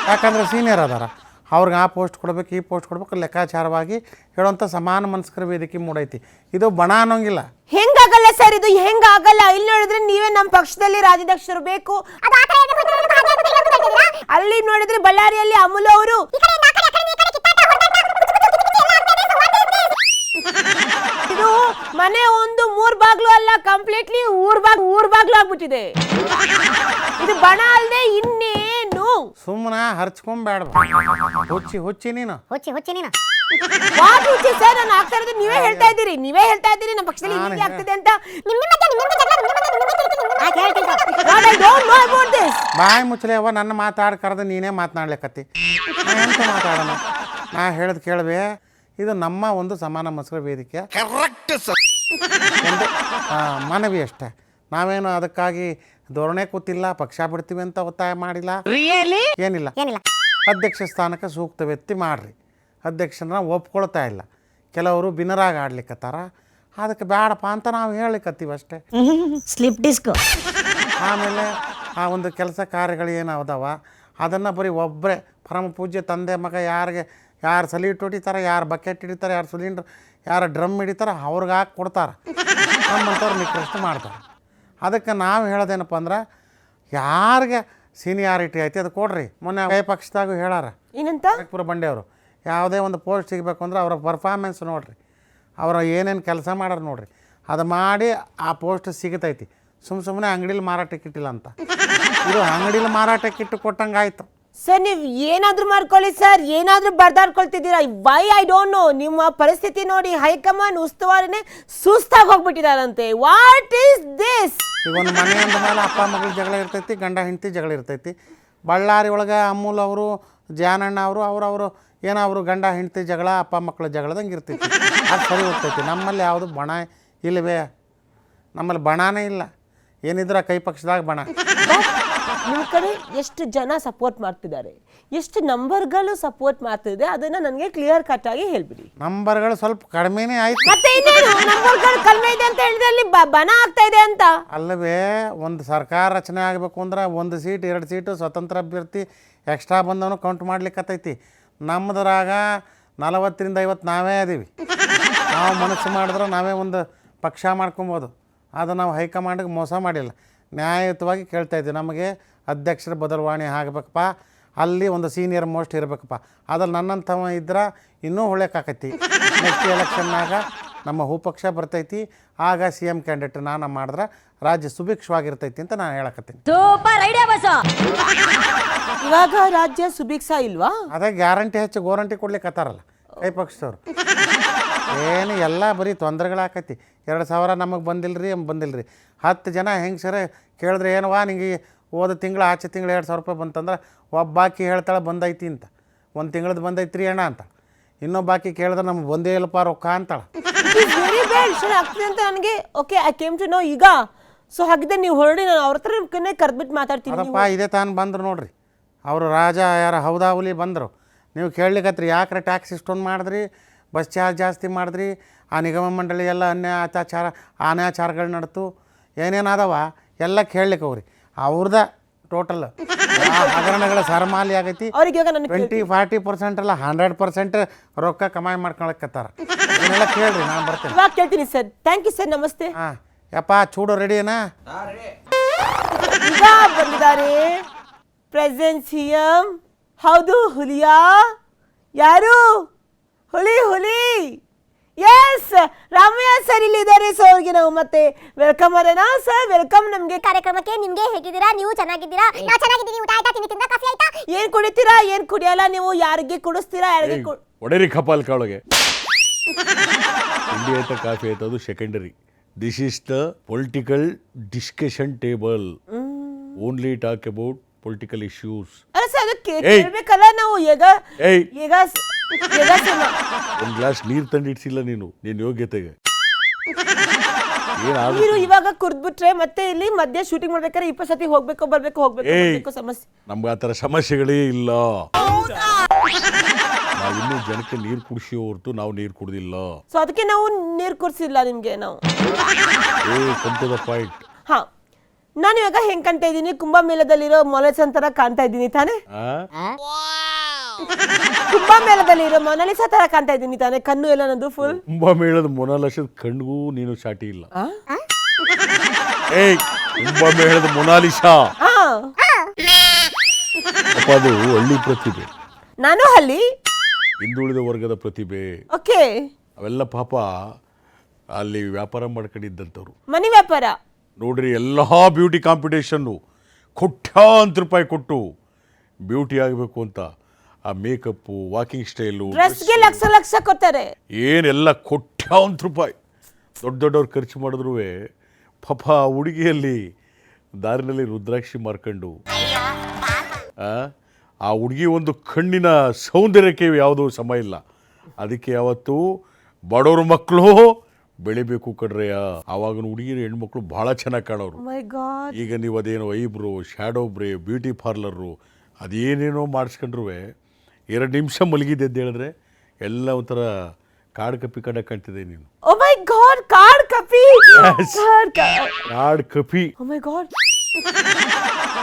ಯಾಕಂದ್ರೆ ಸೀನಿಯರ್ ಅದಾರ. ಅವ್ರಿಗೆ ಆ ಪೋಸ್ಟ್ ಕೊಡ್ಬೇಕು ಈ ಪೋಸ್ಟ್ ಕೊಡ್ಬೇಕು ಲೆಕ್ಕಾಚಾರವಾಗಿ ಹೇಳುವಂಥ ಸಮಾನ ಮನಸ್ಕರ ವೇದಿಕೆ ಮೂಡೈತಿ ಇದು ಬಣ ಅನ್ನೋಂಗಿಲ್ಲ. ಹೆಂಗಾಗಲ್ಲ ಸರ್ ಇದು? ಹೆಂಗಾಗಲ್ಲ? ಇಲ್ಲಿ ನೋಡಿದ್ರೆ ನೀವೇ ನಮ್ಮ ಪಕ್ಷದಲ್ಲಿ ರಾಜ್ಯಾಧ್ಯಕ್ಷರು ಬೇಕು. ಅಲ್ಲಿ ನೋಡಿದ್ರೆ ಬಳ್ಳಾರಿಯಲ್ಲಿ ಅಮೂಲ್ ಅವರು. ಇದು ಮನೆ ಒಂದು ಮೂರ್ ಬಾಗ್ಲು ಅಲ್ಲ ಕಂಪ್ಲೀಟ್ಲಿ ಊರ್ ಬಾಗ್ ಊರ್ ಬಾಗ್ಲು ಆಗ್ಬಿಟ್ಟಿದೆ. ಇದು ಬಣ ಅಲ್ಲದೆ ಇನ್ನೇನು? ಸುಮ್ಮನ ಹರ್ಚ್ಕೊಂಬೇಡ ಹುಚ್ಚಿ ಹುಚ್ಚಿ ನೀನು. ಹುಚ್ಚಿ ಹುಚ್ಚಿ ನೀನು. ವಾಟ್ ಹುಚ್ಚಿ ಸರ್ ನಾನು ಆಗ್ತಾ ಇರೋದು ನೀವೇ ಹೇಳ್ತಾ ಇದ್ದೀರಿ. ನೀವೇ ಹೇಳ್ತಾ ಇದ್ದೀರಿ ನಮ್ಮ ಪಕ್ಷದಲ್ಲಿ ಹೀಗೆ ಆಗ್ತಿದೆ ಅಂತ. ನಿಮ್ಮ ನಿಮ್ ಮಧ್ಯ ನಿಮ್ ನಿಮ್ ಜಗಳ ಬಾಯಿ ಮುಚ್ಚಲೆ ಅವ್ವ ನನ್ನ ಮಾತಾಡ್ ಕರೆದು ನೀನೇ ಮಾತನಾಡ್ಲಿಕತ್ತಿ. ನಾ ಎಂತ ಮಾತಾಡೋಣ? ನಾ ಹೇಳದ್ ಕೇಳವೆ ಇದು ನಮ್ಮ ಒಂದು ಸಮಾನ ಮಸ್ಕರ ವೇದಿಕೆ. ಒಂದು ಆ, ಮನವಿ ಅಷ್ಟೇ. ನಾವೇನು ಅದಕ್ಕಾಗಿ ಧೋರಣೆ ಕೂತಿಲ್ಲ ಪಕ್ಷ ಬಿಡ್ತೀವಿ ಅಂತ ಒತ್ತಾಯ ಮಾಡಿಲ್ಲ? ರಿಯಲಿ ಏನಿಲ್ಲ. ಏನಿಲ್ಲ. ಅಧ್ಯಕ್ಷ ಸ್ಥಾನಕ್ಕೆ ಸೂಕ್ತ ವ್ಯಕ್ತಿ ಮಾಡ್ರಿ. ಅಧ್ಯಕ್ಷನ ಒಪ್ಕೊಳ್ತಾ ಇಲ್ಲ. ಕೆಲವರು ಬಿನರಾಗ ಆಡ್ಲಿಕ್ಕತ್ತಾರ ಅದಕ್ಕೆ ಬೇಡಪ್ಪ ಅಂತ ನಾವು ಹೇಳಿಕತ್ತೀವಿ ಅಷ್ಟೇ. ಸ್ಲಿಪ್ ಡಿಸ್ಕ್ ಆಮೇಲೆ ಆ ಒಂದು ಕೆಲಸ ಕಾರ್ಯಗಳು ಏನು ಅದಾವ ಅದನ್ನು ಬರೀ ಒಬ್ಬರೇ ಪರಮ ಪೂಜ್ಯ ತಂದೆ ಮಗ ಯಾರಿಗೆ ಯಾರು ಸಲೀಟ್ ಹೊಡಿತಾರೆ ಯಾರು ಬಕೆಟ್ ಹಿಡಿತಾರೆ ಯಾರು ಸಿಲಿಂಡ್ರ್ ಯಾರು ಡ್ರಮ್ ಹಿಡಿತಾರೆ ಅವ್ರಿಗೆ ಹಾಕಿ ಕೊಡ್ತಾರೆ. ನಮ್ಮಂಥವ್ರು ನಿಕೃಷ್ಟ ಮಾಡ್ತಾರೆ. ಅದಕ್ಕೆ ನಾವು ಹೇಳೋದೇನಪ್ಪ ಅಂದ್ರೆ ಯಾರಿಗೆ ಸೀನಿಯಾರಿಟಿ ಐತಿ ಅದು ಕೊಡ್ರಿ. ಮೊನ್ನೆ ಕೈ ಪಕ್ಷದಾಗೂ ಹೇಳಾರ. ಏನಂತ? ಬಂಡೆ ಬಂಡೆಯವರು. ಯಾವುದೇ ಒಂದು ಪೋಸ್ಟ್ ಸಿಗಬೇಕು ಅಂದ್ರೆ ಅವರ ಪರ್ಫಾರ್ಮೆನ್ಸ್ ನೋಡ್ರಿ. ಅವರ ಏನೇನು ಕೆಲಸ ಮಾಡ್ಯಾರ ನೋಡ್ರಿ. ಅದು ಮಾಡಿ ಆ ಪೋಸ್ಟ್ ಸಿಗತೈತಿ. ಸುಮ್ಮ ಸುಮ್ಮನೆ ಅಂಗಡಿಲಿ ಮಾರಾಟಕ್ಕೆ ಇಟ್ಟಿಲ್ಲ ಅಂತ. ಇದು ಅಂಗಡಿಲಿ ಮಾರಾಟಕ್ಕೆ ಇಟ್ಟು ಕೊಟ್ಟಂಗೆ ಆಯಿತು. ಸರ್ ನೀವು ಏನಾದರೂ ಮಾಡ್ಕೊಳ್ಳಿ ಸರ್. ಏನಾದ್ರೂ ಬರ್ದಾಡ್ಕೊಳ್ತಿದ್ದೀರಾ? ವೈ ಐ ಡೋಂಟ್ ನೋ ನಿಮ್ಮ ಪರಿಸ್ಥಿತಿ ನೋಡಿ ಹೈಕಮಾಂಡ್ ಉಸ್ತುವಾರಿನೇ ಸುಸ್ತಾಗಿ ಹೋಗ್ಬಿಟ್ಟಿದಾರಂತೆ ವಾಟ್ ಈಸ್ ದಿಸ್ ಈಗ ಒಂದು ಮನೆ ಅಂದ ಮೇಲೆ ಅಪ್ಪ ಮಗಳ ಜಗಳ ಇರ್ತೈತಿ ಗಂಡ ಹೆಂಡತಿ ಜಗಳ ಇರ್ತೈತಿ. ಬಳ್ಳಾರಿ ಒಳಗೆ ಅಮೂಲ್ ಅವರು ಜಾನಣ್ಣ ಅವರು ಅವ್ರು ಅವರು ಏನೋ ಅವರು ಗಂಡ ಹೆಂಡತಿ ಜಗಳ ಅಪ್ಪ ಮಕ್ಕಳ ಜಗಳದಂಗೆ ಇರ್ತೈತಿ. ಅದು ಸರಿ ಹೋಗ್ತೈತಿ ನಮ್ಮಲ್ಲಿ ಯಾವುದು ಬಣ ಇಲ್ಲವೇ ನಮ್ಮಲ್ಲಿ ಬಣನೇ ಇಲ್ಲ. ಏನಿದ್ರೆ ಕೈ ಪಕ್ಷದಾಗ ಬಣ. ನಿಮ್ಮ ಕಡೆ ಎಷ್ಟು ಜನ ಸಪೋರ್ಟ್ ಮಾಡ್ತಿದ್ದಾರೆ? ಎಷ್ಟು ನಂಬರ್ಗಳು ಸಪೋರ್ಟ್ ಮಾಡ್ತಿದೆ? ಅದನ್ನ ನನಗೆ ಕ್ಲಿಯರ್ ಕಟ್ ಆಗಿ ಹೇಳ್ಬಿಡಿ. ನಂಬರ್ಗಳು ಸ್ವಲ್ಪ ಕಡಿಮೆನೇ ಆಯ್ತು. ಮತ್ತೆ ಇನ್ನೇನು? ನಂಬರ್ಗಳು ಕಡಿಮೆ ಇದೆ ಅಂತ ಹೇಳಿದ್ರೆ ಅಲ್ಲಿ ಬ- ಬನ ಆಗ್ತಾ ಇದೆ ಅಂತ. ಅಲ್ಲವೇ ಒಂದು ಸರ್ಕಾರ ರಚನೆ ಆಗಬೇಕು ಅಂದ್ರೆ ಒಂದು ಸೀಟ್ ಎರಡು ಸೀಟು ಸ್ವತಂತ್ರ ಅಭ್ಯರ್ಥಿ ಎಕ್ಸ್ಟ್ರಾ ಬಂದವನು ಕೌಂಟ್ ಮಾಡ್ಲಿಕ್ಕತ್ತೈತಿ. ನಮ್ಮದ್ರಾಗ ನಲವತ್ತರಿಂದ ಐವತ್ತು ನಾವೇ ಅದೀವಿ ನಾವು ಮನಸ್ಸು ಮಾಡಿದ್ರೆ ನಾವೇ ಒಂದು ಪಕ್ಷ ಮಾಡ್ಕೊಬೋದು. ಅದು ನಾವು ಹೈಕಮಾಂಡ್ಗೆ ಮೋಸ ಮಾಡಿಲ್ಲ. ನ್ಯಾಯಯುತವಾಗಿ ಕೇಳ್ತಾ ಇದ್ದೀವಿ. ನಮಗೆ ಅಧ್ಯಕ್ಷರ ಬದಲಾವಣೆ ಆಗಬೇಕಪ್ಪ. ಅಲ್ಲಿ ಒಂದು ಸೀನಿಯರ್ ಮೋಸ್ಟ್ ಇರಬೇಕಪ್ಪ. ಅದ್ರಲ್ಲಿ ನನ್ನಂಥವ ಇದ್ರೆ ಇನ್ನೂ ಹೊಳ್ಯಕ್ಕಾಕೈತಿ ನೆಕ್ಸ್ಟ್ ಎಲೆಕ್ಷನ್ನಾಗ ನಮ್ಮ ಹೂಪಕ್ಷ ಬರ್ತೈತಿ. ಆಗ ಸಿ ಎಂ ಕ್ಯಾಂಡಿಡೇಟ್ ನಾನು ಮಾಡಿದ್ರೆ ರಾಜ್ಯ ಸುಭಿಕ್ಷವಾಗಿರ್ತೈತಿ ಅಂತ ನಾನು ಹೇಳಕತ್ತೀನಿ. ಸೂಪರ್ ಐಡಿಯಾ ಬಸ್ ಇವಾಗ ರಾಜ್ಯ ಸುಭಿಕ್ಷ ಇಲ್ವಾ? ಅದೇ ಗ್ಯಾರಂಟಿ ಹೆಚ್ಚು ಗೋರಂಟಿ ಕೊಡ್ಲಿಕ್ಕತ್ತಾರಲ್ಲ ಕೈ ಪಕ್ಷದವ್ರು. ಏನು ಎಲ್ಲ ಬರೀ ತೊಂದರೆಗಳಾಕೈತಿ. ಎರಡು ಸಾವಿರ ನಮಗೆ ಬಂದಿಲ್ಲ ರೀ ಹತ್ತು ಜನ ಹೆಂಗಸರ ಕೇಳಿದ್ರೆ ಏನವಾ ನಿಂಗೆ ಹೋದ ತಿಂಗಳು ಆಚೆ ತಿಂಗಳು ಎರಡು ಸಾವಿರ ರೂಪಾಯಿ ಬಂತಂದ್ರೆ ಒಬ್ಬಾಕಿ ಹೇಳ್ತಾಳೆ ಬಂದೈತಿ ಅಂತ. ಒಂದು ತಿಂಗಳದ್ದು ಬಂದೈತ್ರಿ ಅಣ್ಣ ಅಂತ. ಇನ್ನೊಬ್ಬಾಕಿ ಕೇಳಿದ್ರೆ ನಮ್ಗೆ ಬಂದೇ ಇಲ್ಲಪ್ಪ ರೊಕ್ಕ ಅಂತಾಳೆ. ವೆರಿ ಬ್ಯಾಡ್ ಸರ್ ಆಗ್ತದೆ ಅಂತ ನನಗೆ. Okay I came to know ಈಗ. ಸೊ ಹಾಗಿದ್ರೆ ನೀವು ಹೊರಡಿ ನಾನು ಅವ್ರ ಹತ್ರ ಕರೆದ್ಬಿಟ್ಟು ಮಾತಾಡ್ತೀನಿ ಅಪ್ಪ ಇದೇ ತಾನು ಬಂದ್ರು ನೋಡ್ರಿ. ಅವರು ರಾಜ ಯಾರ ಹೌದಾವುಲಿ ಬಂದರು. ನೀವು ಕೇಳಲಿಕ್ಕತ್ರಿ ಯಾಕ್ರೆ ಟ್ಯಾಕ್ಸ್ ಇಷ್ಟೊಂದು ಮಾಡಿದ್ರಿ? ಬಸ್ ಚಾರ್ಜ್ ಜಾಸ್ತಿ ಮಾಡಿದ್ರಿ ಆ ನಿಗಮ ಮಂಡಳಿ ಎಲ್ಲ ಅನ್ಯ ಅತ್ಯಾಚಾರ ಅನಾಚಾರಗಳು ನಡ್ತು. ಏನೇನಾದವ? ಎಲ್ಲ ಕೇಳಲಿಕ್ಕೆ ಅವ್ರಿ ಅವ್ರದ ಟೋಟಲ್ ಹಗರಣಗಳ ಸರಮಾಲಿ ಆಗೈತಿ. ಟ್ವೆಂಟಿ ಫಾರ್ಟಿ ಪರ್ಸೆಂಟ್ ಅಲ್ಲ ಹಂಡ್ರೆಡ್ ಪರ್ಸೆಂಟ್ ರೊಕ್ಕ ಕಮಾಯಿ ಮಾಡ್ಕೊಳಕತ್ತಾರ. ಇದನ್ನೆಲ್ಲ ಕೇಳ್ರಿ ನಾನು ಬರ್ತೇನೆ. ಇವಾಗ ಕೇಳ್ತೀನಿ ಸರ್. ಥ್ಯಾಂಕ್ ಯು ಸರ್ ನಮಸ್ತೆ. ಹಾಂ. ಯಪ್ಪ ಚೂಡು ರೆಡಿನಾ ಈಗ ಬಂದಿದ್ದಾರೆ ಪ್ರೆಸೆನ್ಸ್ ಹೌದು ಹುಲಿಯಾ. ಯಾರು? ಹುಲಿ ಹುಲಿ. ಎಸ್ ರಾಮಯ್ಯ ಸರ್ ಇಲ್ಲಿದ್ದಾರೆ. ಸೊ ಅವ್ರಿಗೆ ನಾವು ಮತ್ತೆ ವೆಲ್ಕಮ್ ಮಾಡೋಣ. ಸರ್ ವೆಲ್ಕಮ್ ನಮಗೆ ಕಾರ್ಯಕ್ರಮಕ್ಕೆ. ನಿಮ್ಗೆ ಹೇಗಿದ್ದೀರಾ? ನೀವು ಚೆನ್ನಾಗಿದ್ದೀರಾ? ನಾವು ಚೆನ್ನಾಗಿದ್ದೀವಿ ಊಟ ಆಯ್ತಾ? ತಿಂಡಿ ತಿಂದ? ಕಾಫಿ ಆಯ್ತಾ? ಏನ್ ಕುಡಿತೀರಾ? ಏನ್ ಕುಡಿಯಲ್ಲ? ನೀವು ಯಾರಿಗೆ ಕುಡಿಸ್ತೀರಾ? ಯಾರಿಗೆ ಕು- ಒಡೆರಿ ಕಪಾಲ್ ಕಾಳಗೆ. ತಿಂಡಿ ಆಯ್ತಾ? ಕಾಫಿ ಆಯ್ತಾ? ಅದು secondary this is the political discussion table only talk about political issues ಅಲ್ಲ ಸರ್ ಅದಕ್ಕೆ ಏಯ್. ಕೇಳ್ಬೇಕಲ್ಲ ನಾವು. ಈಗ ಏಯ್. ಈಗ ಒಂದು ಗ್ಲಾಸ್ ನೀರು ತಂದಿಡ್ಸಿಲ್ಲ ನೀನು ನಿನ್ನ ಯೋಗ್ಯತೆಗೆ. ನೀರು ಇವಾಗ ಕುರ್ದ್ಬಿಟ್ರೆ ಮತ್ತೆ ಇಲ್ಲಿ ಮಧ್ಯ ಶೂಟಿಂಗ್ ಮಾಡ್ಬೇಕಾದ್ರೆ ಇಪ್ಪತ್ತು ಸತಿ ಹೋಗ್ಬೇಕು ಬರ್ಬೇಕು ಹೋಗ್ಬೇಕು ಏಯ್. ಬರ್ಬೇಕು ಸಮಸ್ಯೆ. ನಮ್ಗೆ ಆ ಥರ ಸಮಸ್ಯೆಗಳೇ ಇಲ್ಲ. ನಾವು ಇನ್ನೂ ಜನಕ್ಕೆ ನೀರು ಕುಡಿಸಿ ಹೊರತು ನಾವು ನೀರು ಕುಡ್ದಿಲ್ಲ. ಸೊ ಅದಕ್ಕೆ ನಾವು ನೀರು ಕುರ್ಸಿಲ್ಲ ನಿಮ್ಗೆ ನಾವು. ಏ ಕಮ್ ದ ಪಾಯಿಂಟ್ ಹಾ. ನಾನು ಇವಾಗ ಹೆಂಗ್ ಕಾಣ್ತಾ ಇದ್ದೀನಿ ಕುಂಭಮೇಳದಲ್ಲಿರೋ ಮೊಲಸನ್ ತರ ಕಾಣ್ತಾ ಇದ್ದೀನಿ ತಾನೇ? ಆ? ಕುಂಭಮೇಳದಲ್ಲಿರೋ ಮೊನಾಲಿಸ ತರ ಕಾಣ್ತಾ ಇದ್ದೀನಿ ತಾನೇ. ಕಣ್ಣು ಎಲ್ಲ ನಂದು ಫುಲ್ ಕುಂಭಮೇಳದ ಮೊನಾಲಿಸದ ಕಣ್ಗೂ ನೀನು ಶಾಟಿ ಇಲ್ಲ. ಏಯ್ ಕುಂಭಮೇಳದ ಮೊನಾಲಿಸಾ ಹಾ ಅಪ್ಪ ಅದು ಹಳ್ಳಿ ಪ್ರತಿಭೆ. ನಾನು ಹಳ್ಳಿ. ಹಿಂದುಳಿದ ವರ್ಗದ ಪ್ರತಿಭೆ. ಓಕೆ. ಅವೆಲ್ಲ ಪಾಪ ಅಲ್ಲಿ ವ್ಯಾಪಾರ ಮಾಡ್ಕೊಂಡಿದ್ದಂಥವ್ರು. ಮನಿ ವ್ಯಾಪಾರ. ನೋಡ್ರಿ ಎಲ್ಲ ಬ್ಯೂಟಿ ಕಾಂಪಿಟೇಷನ್ನು ಕೋಟ್ಯಾಂತರ ರೂಪಾಯಿ ಕೊಟ್ಟು ಬ್ಯೂಟಿ ಆಗಬೇಕು ಅಂತ. ಆ ಮೇಕಪ್ ವಾಕಿಂಗ್ ಸ್ಟೈಲು ಡ್ರೆಸ್ಗೆ ಲಕ್ಷ ಲಕ್ಷ ಕೊಡ್ತಾರೆ ಏನೆಲ್ಲ ಕೋಟ್ಯಾಂತರ ರೂಪಾಯಿ ದೊಡ್ಡ ದೊಡ್ಡವ್ರು ಖರ್ಚು ಮಾಡಿದ್ರು ಪಾಪ ಆ ಹುಡುಗಿಯಲ್ಲಿ ದಾರಿನಲ್ಲಿ ರುದ್ರಾಕ್ಷಿ ಮಾರ್ಕೊಂಡು. ಆ, ಆ ಹುಡುಗಿ ಒಂದು ಕಣ್ಣಿನ ಸೌಂದರ್ಯಕ್ಕೆ ಯಾವುದೂ ಸಮ ಇಲ್ಲ. ಅದಕ್ಕೆ ಯಾವತ್ತು ಬಡವ್ರ ಮಕ್ಕಳು ಬೆಳಿಬೇಕು ಕಡ್ರೆಯ ಆವಾಗಿನ ಹುಡುಗಿರು ಹೆಣ್ಮಕ್ಳು ಭಾಳ ಚೆನ್ನಾಗಿ ಕಾಣೋರು. ಗಾಡ್ ಈಗ ನೀವು ಅದೇನೋ ಐಬ್ರೋ ಶ್ಯಾಡೋ ಬ್ರೇ ಬ್ಯೂಟಿ ಪಾರ್ಲರು ಅದೇನೇನೋ ಮಾಡಿಸ್ಕೊಂಡ್ರು ಎರಡು ನಿಮಿಷ ಮಲಗಿದೆ ಅಂತ ಹೇಳಿದ್ರೆ ಎಲ್ಲ ಒಂಥರ ಕಾಡ್ ಕಪ್ಪಿ ಕಡೆ ಕಾಣ್ತಿದೆ ನೀನು. ಓ ಮೈ ಗಾಡ್ ಕಾರ್ಡ್ ಕಪಿ ಕಾಡ್ ಕಾಡು ಕಪಿ ಓ ಮೈ ಗಾಡ್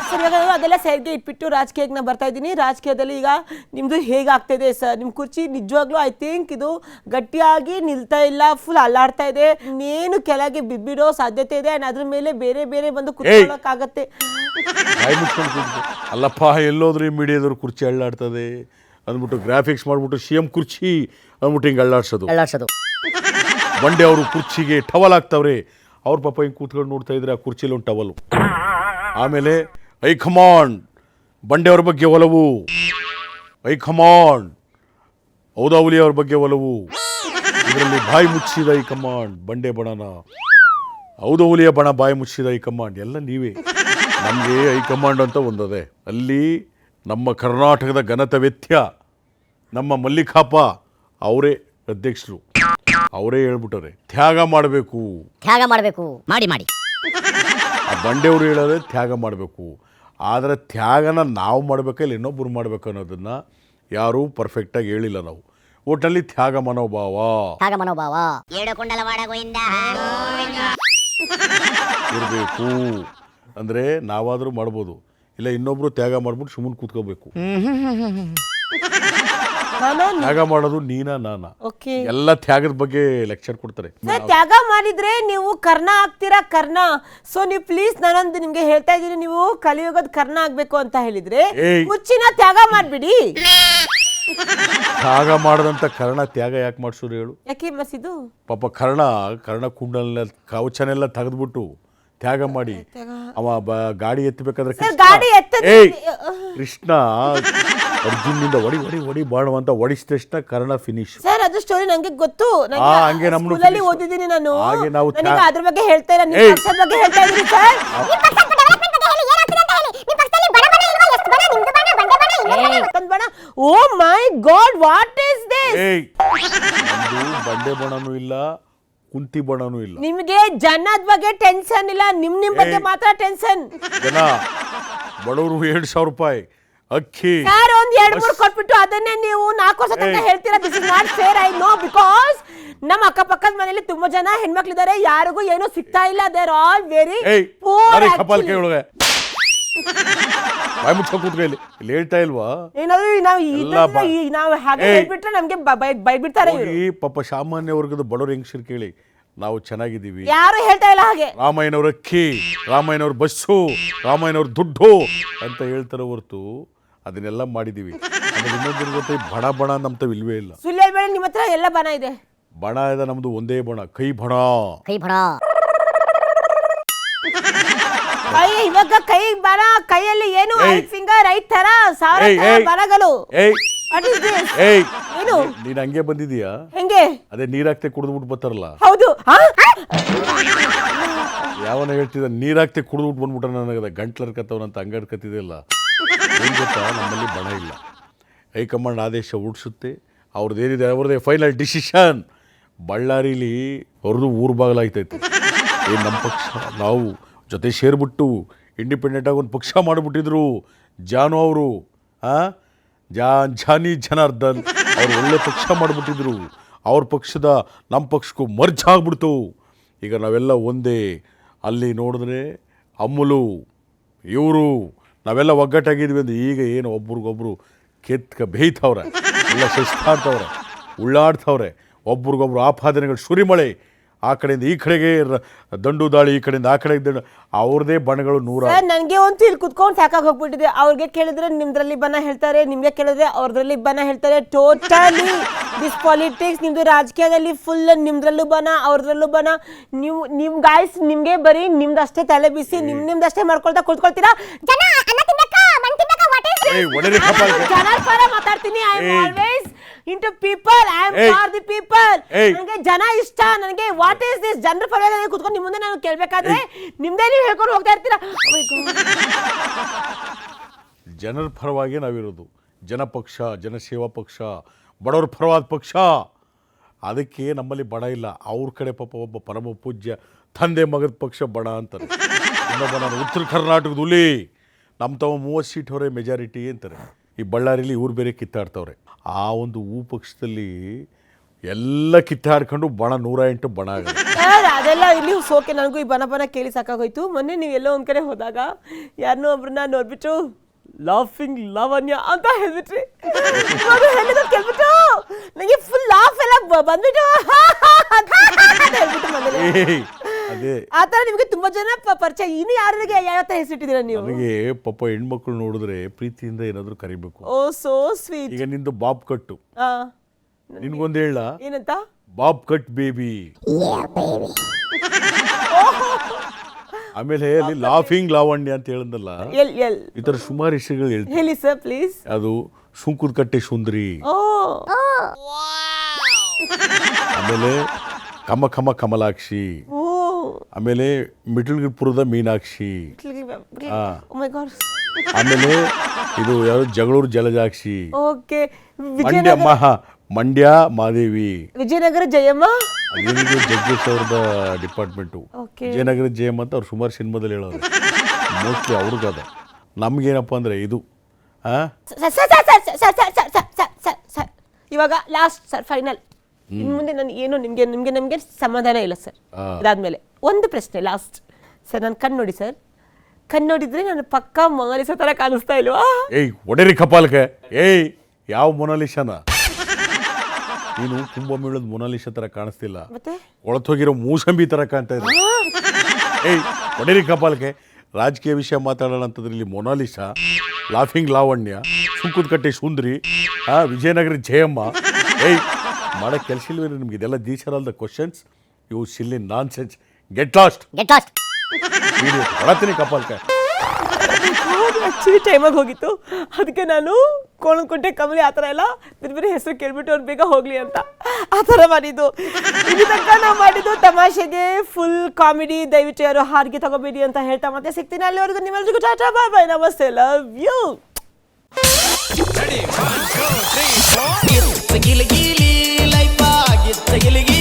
ಸರ್ ಇವಾಗ ನಾನು ಅದೆಲ್ಲ ಸೈಡ್ಗೆ ಇಟ್ಬಿಟ್ಟು ರಾಜಕೀಯಕ್ಕೆ ನಾನು ಬರ್ತಾ ಇದ್ದೀನಿ. ರಾಜಕೀಯದಲ್ಲಿ ಈಗ ನಿಮ್ದು ಹೇಗಾಗ್ತಿದೆ ಸರ್ ನಿಮ್ಮ ಕುರ್ಚಿ ನಿಜವಾಗ್ಲೂ ಐ ಥಿಂಕ್ ಇದು ಗಟ್ಟಿಯಾಗಿ ನಿಲ್ತಾ ಇಲ್ಲ ಫುಲ್ ಅಲ್ಲಾಡ್ತಾ ಇದೆ. ನೀನು ಕೆಳಗೆ ಬಿಬ್ಬಿಡೋ ಸಾಧ್ಯತೆ ಇದೆ. ಆ್ಯಂಡ್ ಅದ್ರ ಮೇಲೆ ಬೇರೆ ಬೇರೆ ಬಂದು ಕುತ್ಕೊಳ್ಳೋಕ್ಕಾಗತ್ತೆ. ಬಾಯಿ ಮುಚ್ಕೊಂಡು ಕೂತ್ಕೊ. ಅಲ್ಲಪ್ಪ ಎಲ್ಲೋದ್ರೆ ಈ ಮೀಡಿಯಾದವ್ರು ಕುರ್ಚಿ ಅಳ್ಳಾಡ್ತದೆ ಅಂದ್ಬಿಟ್ಟು ಗ್ರಾಫಿಕ್ಸ್ ಮಾಡ್ಬಿಟ್ಟು ಸಿ ಎಂ ಕುರ್ಚಿ ಅಂದ್ಬಿಟ್ಟು ಹಿಂಗೆ ಅಳ್ಳಾಡ್ಸೋದು. ಅಳ್ಳಾಡ್ಸೋದು. ಬಂಡೆ ಅವರು ಕುರ್ಚಿಗೆ ಟವಲ್ ಹಾಕ್ತವ್ರೆ. ಅವ್ರ ಪಾಪ ಹಿಂಗೆ ಕೂತ್ಕೊಂಡು ನೋಡ್ತಾ ಇದ್ರೆ ಆ ಕುರ್ಚಿಲಿ ಒಂದು ಟವಲು ಆಮೇಲೆ ಐ ಕಮಾಂಡ್ ಬಂಡೆ ಅವ್ರ ಬಗ್ಗೆ ಒಲವು. ಐ ಕಮಾಂಡ್ ಔದಾವಲಿ ಅವ್ರ ಬಗ್ಗೆ ಒಲವು? ಇದರಲ್ಲಿ ಬಾಯಿ ಮುಚ್ಚಿದ ಐ ಕಮಾಂಡ್ ಬಂಡೆ ಬಣನ. ಔದೌಲಿಯ ಬಣ ಬಾಯಿ ಮುಚ್ಚಿದ ಐ ಕಮಾಂಡ್ ಎಲ್ಲ ನೀವೇ. ನಮಗೆ ಐ ಕಮಾಂಡ್ ಅಂತ ಒಂದದೆ. ಅಲ್ಲಿ ನಮ್ಮ ಕರ್ನಾಟಕದ ಘನತ ವ್ಯತ್ಯ ನಮ್ಮ ಮಲ್ಲಿಕಾಪ ಅವರೇ ಅಧ್ಯಕ್ಷರು. ಅವರೇ ಹೇಳ್ಬಿಟ್ಟರೆ ತ್ಯಾಗ ಮಾಡಬೇಕು. ತ್ಯಾಗ ಮಾಡಬೇಕು. ಮಾಡಿ ಮಾಡಿ. ಆ ಬಂಡೆಯವರು ಹೇಳೋದೇ ತ್ಯಾಗ ಮಾಡಬೇಕು. ಆದರೆ ತ್ಯಾಗನ ನಾವು ಮಾಡಬೇಕಾ ಇಲ್ಲ ಇನ್ನೊಬ್ಬರು ಮಾಡಬೇಕು ಅನ್ನೋದನ್ನು ಯಾರೂ ಪರ್ಫೆಕ್ಟಾಗಿ ಹೇಳಿಲ್ಲ ನಾವು. ಒಟ್ಟಲ್ಲಿ ತ್ಯಾಗ ಮನೋಭಾವ. ತ್ಯಾಗ ಮನೋಭಾವ. ಇರಬೇಕು. ಅಂದರೆ ನಾವಾದರೂ ಮಾಡ್ಬೋದು. ಇಲ್ಲ ಇನ್ನೊಬ್ರು ತ್ಯಾಗ ಮಾಡ್ಬಿಟ್ಟು ಸುಮ್ಮನೆ ಕೂತ್ಕೋಬೇಕು. ನಾನು? ತ್ಯಾಗ ಮಾಡೋದು ನೀನಾ ನಾನಾ. ಓಕೆ ಎಲ್ಲ ತ್ಯಾಗದ ಬಗ್ಗೆ ಲೆಕ್ಚರ್ ಕೊಡ್ತಾರೆ. ಸರ್ ತ್ಯಾಗ ಮಾಡಿದ್ರೆ ನೀವು ಕರ್ಣ ಆಗ್ತೀರಾ ಕರ್ಣ? ಸೊ ನೀವು ಪ್ಲೀಸ್ ನಾನೊಂದು ನಿಮ್ಗೆ ಹೇಳ್ತಾ ಇದ್ದೀನಿ ನೀವು ಕಲಿಯುಗದ ಕರ್ಣ ಆಗ್ಬೇಕು ಅಂತ ಹೇಳಿದ್ರೆ ಮುಚ್ಚಿನ ತ್ಯಾಗ ಮಾಡ್ಬಿಡಿ. ತ್ಯಾಗ ಮಾಡದಂತ ಕರ್ಣ ತ್ಯಾಗ ಯಾಕೆ ಮಾಡಿಸೋರು ಹೇಳು? ಯಾಕೆ ಮಸಿದು ಪಾಪ ಕರ್ಣ ಕರ್ಣ ಕುಂಡಲ್ನ ಕವಚನೆಲ್ಲ ತೆಗೆದ್ಬಿಟ್ಟು ತ್ಯಾಗ ಮಾಡಿ. ಅವ ಬ ಗಾಡಿ ಎತ್ತಬೇಕಾದ್ರೆ ಗಾಡಿ ಏಯ್ ಕೃಷ್ಣ ಅರ್ಜುನ್ನಿಂದ ಒಡಿ ಒಡಿ ಒಡಿ ಬಾಣು ಅಂತ ಒಡಿಸಿದ ತಕ್ಷಣ ಕರ್ಣ ಫಿನಿಶ್ ಸರ್ ಅದು ಸ್ಟೋರಿ ನಂಗೆ ಗೊತ್ತು. ಆ, ಹಂಗೆ finish. ಓದಿದ್ದೀನಿ ನಾನು. ಹಾಗೆ ನಾವು ನನಗೆ ತ್ಯಾ- ಅದ್ರ ಬಗ್ಗೆ ಹೇಳ್ತಾ ಇಲ್ಲ ನಿಮ್ಮ ಏಯ್. ಪಕ್ಷದ ಬಗ್ಗೆ ಹೇಳ್ತಾ ಇದ್ದೀನಿ ಸರ್. ಬಣ ಓ my god what is this ಏಯ್. ನಮ್ದು ಬಂಡೆ ಬಣನೂ ಇಲ್ಲ. ಕುಂತಿ ಬಣನೂ ಇಲ್ಲ. ನಿಮಗೆ ಜನದ ಬಗ್ಗೆ ಟೆನ್ಷನ್ ಇಲ್ಲ ನಿಮ್ ನಿಮ್ ಬಗ್ಗೆ ಮಾತ್ರ ಟೆನ್ಷನ್ ಜನ ಬಡವರು ಎರಡು ಸಾವಿರ ರೂಪಾಯಿ ಅಕ್ಕಿ ಸರ್ ಒಂದ್ ಎರಡ್ ಮೂರು ಕೊಟ್ಬಿಟ್ಟು ಅದನ್ನೇ ನೀವು ನಾಲ್ಕು ವರ್ಷ ತನಕ. ಹೇಳ್ತೀರಾ this is not fair I know because ನಮ್ಮ ಅಕ್ಕಪಕ್ಕದ ಮನೇಲಿ ತುಂಬಾ ಜನ ಹೆಣ್ಮಕ್ಳಿದ್ದಾರೆ ಯಾರಿಗೂ ಏನು ಸಿಗ್ತಾ ಇಲ್ಲ ದೇರ್ ಆಲ್ ವೆರಿ ಏಯ್ ಅರೆ ಕಪಾಲ್ ಕೈ ಒಳಗೆ ಬಾಯಿ ಮುಚ್ಕೊಂಡು ಕೂತ್ಕೊ ಇಲ್ಲಿ. ಇಲ್ಲಿ ಹೇಳ್ತಾ ಇಲ್ವಾ? ಏನಾದ್ರು ನಾವು ಈ ಎಲ್ಲ ಬಾ- ಈ- ನಾವು ಹಾಗೆ ಏಯ್. ಹೇಳ್ಬಿಟ್ರೆ ನಮ್ಗೆ ಬೈ ಬೈ- ಬೈಬಿಡ್ತಾರೆ ಇವ್ರು. ಹೋಗಿ ಪಾಪ ಸಾಮಾನ್ಯ ವರ್ಗದ ಬಡವರು ಹೆಂಗಸರು ಕೇಳಿ? ನಾವು ಚೆನ್ನಾಗಿದ್ದೀವಿ. ಯಾರು ಹೇಳ್ತಾ ಇಲ್ಲ ಹಾಗೆ. ರಾಮಾಯಣವ್ರ ಅಕ್ಕಿ ರಾಮಾಯಣವ್ರ ಬಸ್ಸು ರಾಮಾಯಣವ್ರ ದುಡ್ಡು ಅಂತ ಹೇಳ್ತಾರೆ ಹೊರತು ಅದನ್ನೆಲ್ಲ ಮಾಡಿದೀವಿ ಆಮೇಲೆ ಇನ್ನೊಂದು ಗೊತ್ತೆ ಬಣ ಬಣ ಅಂತ ಇಲ್ವೇ ಇಲ್ಲ. ಸುಳ್ಳು ಹೇಳ್ಬೇಡಿ ನಿಮ್ಮ ಹತ್ರ ಎಲ್ಲ ಬಣ ಇದೆ. ಬಣ ಇದೆ ನಮ್ದು ಒಂದೇ ಬಣ ಕೈ ಬಣ. ಕೈ ಬಣ. ಕೈ ಇವಾಗ ಕೈ ಬರ ಕೈಯಲ್ಲಿ ಏನು ಏಯ್. ಐದ್ ಫಿಂಗರ್ ಐದ್ ತರ ಸಾವಿರ ಏಯ್, ತರ ಏಯ್. ಏಯ್. What is this? ಏಯ್. ಏನು? ನೀನ್ ಹಂಗೆ ಬಂದಿದೀಯಾ ಹೆಂಗೆ? ಅದೇ ನೀರಾಕ್ತೆ ಕುಡಿದ್ಬಿಟ್ಟು ಬರ್ತಾರಲ್ಲ. ಹೌದು. ಆ? ಯಾವನ ಹೇಳ್ತಿದ್ದ? ನೀರಾಕ್ತೆ ಕುಡಿದ್ಬಿಟ್ಟು ಬಂದ್ಬಿಟ್ಟ ನನಗೆ ಗಂಟ್ಲರ್ಕತ್ತವನಂತ ಹಂಗಡ್ಕತ್ತಿದೆಯಲ್ಲ ಏನು ಗೊತ್ತಾ? ನಮ್ಮಲ್ಲಿ ಬಣ ಇಲ್ಲ. ಹೈಕಮಾಂಡ್ ಆದೇಶ ಹುಡ್ಸುತ್ತೆ ಅವ್ರದ್ದು ಏನಿದೆ? ಅವ್ರದ್ದೇ ಫೈನಲ್ ಡಿಸಿಷನ್ ಬಳ್ಳಾರಿಲಿ ಅವ್ರದ್ದು ಊರ್ ಬಾಗಿಲಾಗ್ತೈತೆ ಏನು ನಮ್ಮ ಪಕ್ಷ ನಾವು ಜೊತೆ ಸೇರಿಬಿಟ್ಟು ಇಂಡಿಪೆಂಡೆಂಟಾಗಿ ಒಂದು ಪಕ್ಷ ಮಾಡಿಬಿಟ್ಟಿದ್ರು ಜಾನು ಅವರು ಜಾನ್ ಜಾನಿ ಜನಾರ್ದನ್ ಅವರು ಒಳ್ಳೆ ಪಕ್ಷ ಮಾಡಿಬಿಟ್ಟಿದ್ರು. ಅವ್ರ ಪಕ್ಷದ ನಮ್ಮ ಪಕ್ಷಕ್ಕೂ ಮರ್ಜ್ ಆಗ್ಬಿಡ್ತು. ಈಗ ನಾವೆಲ್ಲ ಒಂದೇ, ಅಲ್ಲಿ ನೋಡಿದ್ರೆ ಅಮ್ಮಲು ಇವರು, ನಾವೆಲ್ಲ ಒಗ್ಗಟ್ಟಾಗಿದ್ವಿ ಅಂದ್ರೆ ಈಗ ಏನು ಒಬ್ರಿಗೊಬ್ರು ಕೆತ್ಕ ಬೇಯ್ತವ್ರೆ ಎಲ್ಲ ಸುಸ್ತಾಡ್ತವ್ರೆ ಉಳ್ಳಾಡ್ತವ್ರೆ, ಒಬ್ರಿಗೊಬ್ರು ಆಪಾದನೆಗಳು ಸುರಿಮಳೆ ಆ ಕಡೆಯಿಂದ ಈ ಕಡೆಗೆ ರ- ದಂಡು ದಾಳಿ ಈ ಕಡೆಯಿಂದ ಆ ಕಡೆ ದಂಡು ಅವ್ರದೇ ಬಣಗಳು ನೂರ ಸರ್ ನನಗೆ ಒಂದು ಇಲ್ಲಿ ಕುತ್ಕೊಂಡು ಸಾಕಾಗಿ ಹೋಗ್ಬಿಟ್ಟಿದೆ. ಅವ್ರಿಗೆ ಕೇಳಿದ್ರೆ ನಿಮ್ದ್ರಲ್ಲಿ ಬನ್ನ ಹೇಳ್ತಾರೆ ನಿಮಗೆ ಕೇಳಿದ್ರೆ ಅವ್ರದ್ರಲ್ಲಿ ಬನ್ನ ಹೇಳ್ತಾರೆ. ಟೋಟಲಿ ದಿಸ್ ಪಾಲಿಟಿಕ್ಸ್ ನಿಮ್ಮದು ರಾಜಕೀಯದಲ್ಲಿ ಫುಲ್ ನಿಮ್ದ್ರಲ್ಲೂ ಬನ ಅವ್ರದ್ರಲ್ಲೂ ಬನ ನೀವು ನಿಮ್ಮ ಗಾಯ್ಸ್ ನಿಮಗೆ ಬರೀ ನಿಮ್ದಷ್ಟೇ ತಲೆ ಬಿಸಿ ನಿಮ್ಮ ನಿಮ್ದಷ್ಟೇ ಮಾಡ್ಕೊಳ್ತಾ ಕೂತ್ಕೊಳ್ತೀರಾ? ಜನ ಅನ್ನ ತಿನ್ನಕ ಮಣ್ ತಿನ್ನಕ ವಾಟ್ ಇಸ್ ಏಯ್ ಒಡೆರಿ ಕಪಾಳಕ್ಕೆ. ಜನರ ಪರ ಮಾತಾಡ್ತೀನಿ. ಐ ಆಮ್ ಏಯ್. Always into people I am. For the people. ನನಗೆ ಜನ ಇಷ್ಟ. ನನಗೆ ವಾಟ್ ಈಸ್ ದಿಸ್ ಜನರ ಪರವಾಗಿ ಕುತ್ಕೊಂಡು ನಿಮ್ಮ ಮುಂದೆ ನಾನು ಕೇಳಬೇಕಾದ್ರೆ ನಿಮ್ದೇ ನೀವು ಹೇಳ್ಕೊಂಡು ಹೋಗ್ತಾ ಇರ್ತೀರಾ. ಜನರ ಪರವಾಗಿ ನಾವಿರೋದು. ಜನಪಕ್ಷ ಜನಸೇವಾ ಪಕ್ಷ ಬಡವ್ರ ಪರವಾದ ಪಕ್ಷ. ಅದಕ್ಕೆ ನಮ್ಮಲ್ಲಿ ಬಡ ಇಲ್ಲ. ಅವ್ರ ಕಡೆ ಪಾಪ ಒಬ್ಬ ಪರಮ ಪೂಜ್ಯ ತಂದೆ ಮಗದ ಪಕ್ಷ ಬಡ ಅಂತಾರೆ. ಇನ್ನೊಬ್ಬ ನಾನು ಉತ್ತರ ಕರ್ನಾಟಕದ ಹುಲಿ ನಮ್ಮ ತಮ್ಮ ಮೂವತ್ತು ಸೀಟ್ ಹೊರೆ ಮೆಜಾರಿಟಿ ಅಂತಾರೆ. ಈ ಬಳ್ಳಾರಿಲಿ ಇವ್ರು ಬೇರೆ ಕಿತ್ತಾಡ್ತವ್ರೆ. ಆ ಒಂದು ಹೂ ಪಕ್ಷದಲ್ಲಿ ಎಲ್ಲ ಕಿತ್ತಾಡ್ಕೊಂಡು ಬಣ ನೂರ ಎಂಟು ಬಣ ಆಗುತ್ತೆ. ಸರ್ ಅದೆಲ್ಲ ಇಲ್ಲಿ ಸೋಕೆ ನನಗೂ ಈ ಬನ ಬನ ಕೇಳಿ ಸಾಕಾಗೋಯ್ತು. ಮೊನ್ನೆ ನೀವು ಎಲ್ಲೋ ಒಂದ್ ಕಡೆ ಹೋದಾಗ ಯಾರನ್ನೋ ಒಬ್ರನ್ನ ನೋಡ್ಬಿಟ್ಟು ಲಾಫಿಂಗ್ ಲಾವಣ್ಯ ಅಂತ ಹೇಳ್ಬಿಟ್ರಿ. ಅದು ಹೇಳಿದ್ದು ಕೇಳ್ಬಿಟ್ಟು ನನಗೆ ಫುಲ್ ಲಾಫ್ ಎಲ್ಲ ಬ- ಬಂದ್ಬಿಟ್ಟು ಅಂತ ಹೇಳ್ಬಿಟ್ಟು ಮನೇಲಿ ಏಯ್ ಅದೇ. ಆ ಥರ ನಿಮಗೆ ತುಂಬಾ ಜನ ಪ- ಪರಿಚಯ. ಇನ್ನು ಯಾರಿಗೆ ಯಾವ ಥರ ಹೆಸರಿಟ್ಟಿದ್ದೀರಾ ನೀವು? ನನಗೆ ಪಾಪ ಹೆಣ್ಮಕ್ಳು ನೋಡಿದ್ರೆ ಪ್ರೀತಿಯಿಂದ ಏನಾದರೂ ಕರಿಬೇಕು. ಓ ಸೋ ಸ್ವೀಟ್ ಈಗ ನಿಂದು ಬಾಬ್ ಕಟ್ಟು. ನಿನ್ಗೊಂದು ಹೇಳ. ಏನಂತ? Bob cut baby. ಆಮೇಲೆ ಅಲ್ಲಿ ಲಾಫಿಂಗ್ ಲಾವಣ್ಯ ಅಂತ ಹೇಳಿದ್ನಲ್ಲ? L L? ಈ ಥರ ಸುಮಾರು ಹೆಸರುಗಳು ಹೇಳಿ ಹೇಳಿ ಸರ್ ಪ್ಲೀಸ್ ಅದು ಸುಂಕುದ ಕಟ್ಟೆ ಸುಂದ್ರಿ. ಓ. ಆಮೇಲೆ ಕಮ ಕಮ ಕಮಲಾಕ್ಷಿ. ಓ. ಆಮೇಲೆ ಮಿಟ್ಲಗಿರಿಪುರದ ಮೀನಾಕ್ಷಿ ಆಮೇಲೆ ಇದು ಯಾರು ಜಗಳೂರು ಜಲಜಾಕ್ಷಿ ಓಕೆ ಮಂಡ್ಯ ಮಹಾ ಮಂಡ್ಯ ಮಹಾದೇವಿ ವಿಜಯನಗರ ಜಯಮ್ಮ ಜಗದೀಶ್ ಅವ್ರದ ಡಿಪಾರ್ಟ್ಮೆಂಟು ವಿಜಯನಗರ ಜಯಮ್ಮ ಅಂತ ಅವ್ರು ಸುಮಾರು ಸಿನಿಮಾದಲ್ಲಿ ಹೇಳೋರು ಮೋಸ್ಟ್ಲಿ ಅವ್ರಿಗದ ನಮ್ಗೇನಪ್ಪ ಅಂದ್ರೆ ಇದು ಇವಾಗ ಲಾಸ್ಟ್ ಸರ್ ಫೈನಲ್ ಇನ್ನು ಮುಂದೆ ನಾನು ಏನು ನಿಮಗೆ ನಿಮಗೆ ನಮಗೆ ಸಮಾಧಾನ ಇಲ್ಲ ಸರ್. ಇದಾದ್ಮೇಲೆ ಒಂದು ಪ್ರಶ್ನೆ ಲಾಸ್ಟ್ ಸರ್ ನಾನು ಕಣ್ಣು ನೋಡಿ ಸರ್. ಕಣ್ಣು ನೋಡಿದ್ರೆ ನಾನು ಪಕ್ಕ ಮೊನಾಲಿಸಾ ತರ ಕಾಣಿಸ್ತಾ ಇಲ್ವಾ? ಏಯ್ ಒಡೆರಿ ಕಪಾಲಕ್ಕೆ. ಏಯ್ ಯಾವ ಮೊನಾಲಿಶನ ನೀನು ಕುಂಭಮೇಳದ ಮೊನಾಲಿಸಾ ತರ ಕಾಣಿಸ್ತಿಲ್ಲ. ಮತ್ತೆ? ಒಳತೋಗಿರೋ ಮೂಸಂಬಿ ತರ ಕಾಣ್ತಾ ಇದೆ. ಏಯ್ ಒಡೆರಿ ಕಪಾಲಕ್ಕೆ. ರಾಜಕೀಯ ವಿಷಯ ಮಾತಾಡೋಣ ಅಂತಂದ್ರೆ ಇಲ್ಲಿ ಮೊನಾಲಿಸ ಲಾಫಿಂಗ್ ಲಾವಣ್ಯ ಸುಂಕುದ ಕಟ್ಟೆ ಸುಂದರಿ ಆ ವಿಜಯನಗರ ಜಯಮ್ಮ. ಏಯ್ ಮಾಡೋ ಕೆಲಸ ಇಲ್ವೇ ನಿಮ್ಗೆ? ಇದೆಲ್ಲ these are all the questions you silly nonsense get lost get lost ಹೊಡತೀನಿ actually actually ಟೈಮಾಗಿ ಹೋಗಿತ್ತು. ಅದಕ್ಕೆ ನಾನು ಕೋಣಕೊಂಡೆ ಕಮಲಿ ಆ ಥರ ಎಲ್ಲ ಬೇರೆ ಬೇರೆ ಹೆಸರು ಕೇಳಿಬಿಟ್ಟು ಅವ್ರು ಬೇಗ ಹೋಗಲಿ ಅಂತ ಆ ಥರ ಮಾಡಿದ್ದು. ಇಲ್ಲಿ ತನಕ ನಾವು ಮಾಡಿದ್ದು ತಮಾಷೆಗೆ ಫುಲ್ ಕಾಮಿಡಿ ದಯವಿಟ್ಟು ಯಾರು ಹಾರಿಗೆ ತಗೋಬೇಡಿ ಅಂತ ಹೇಳ್ತಾ ಮತ್ತೆ ಸಿಗ್ತೀನಿ ಅಲ್ಲಿವರೆಗೂ ನಿಮ್ಮೆಲ್ಲರಿಗೂ ಟಾಟಾ ಬಾಯ್ ಬಾಯ್ ನಮಸ್ತೆ ಲವ್ ಯು. ಇತ್ತ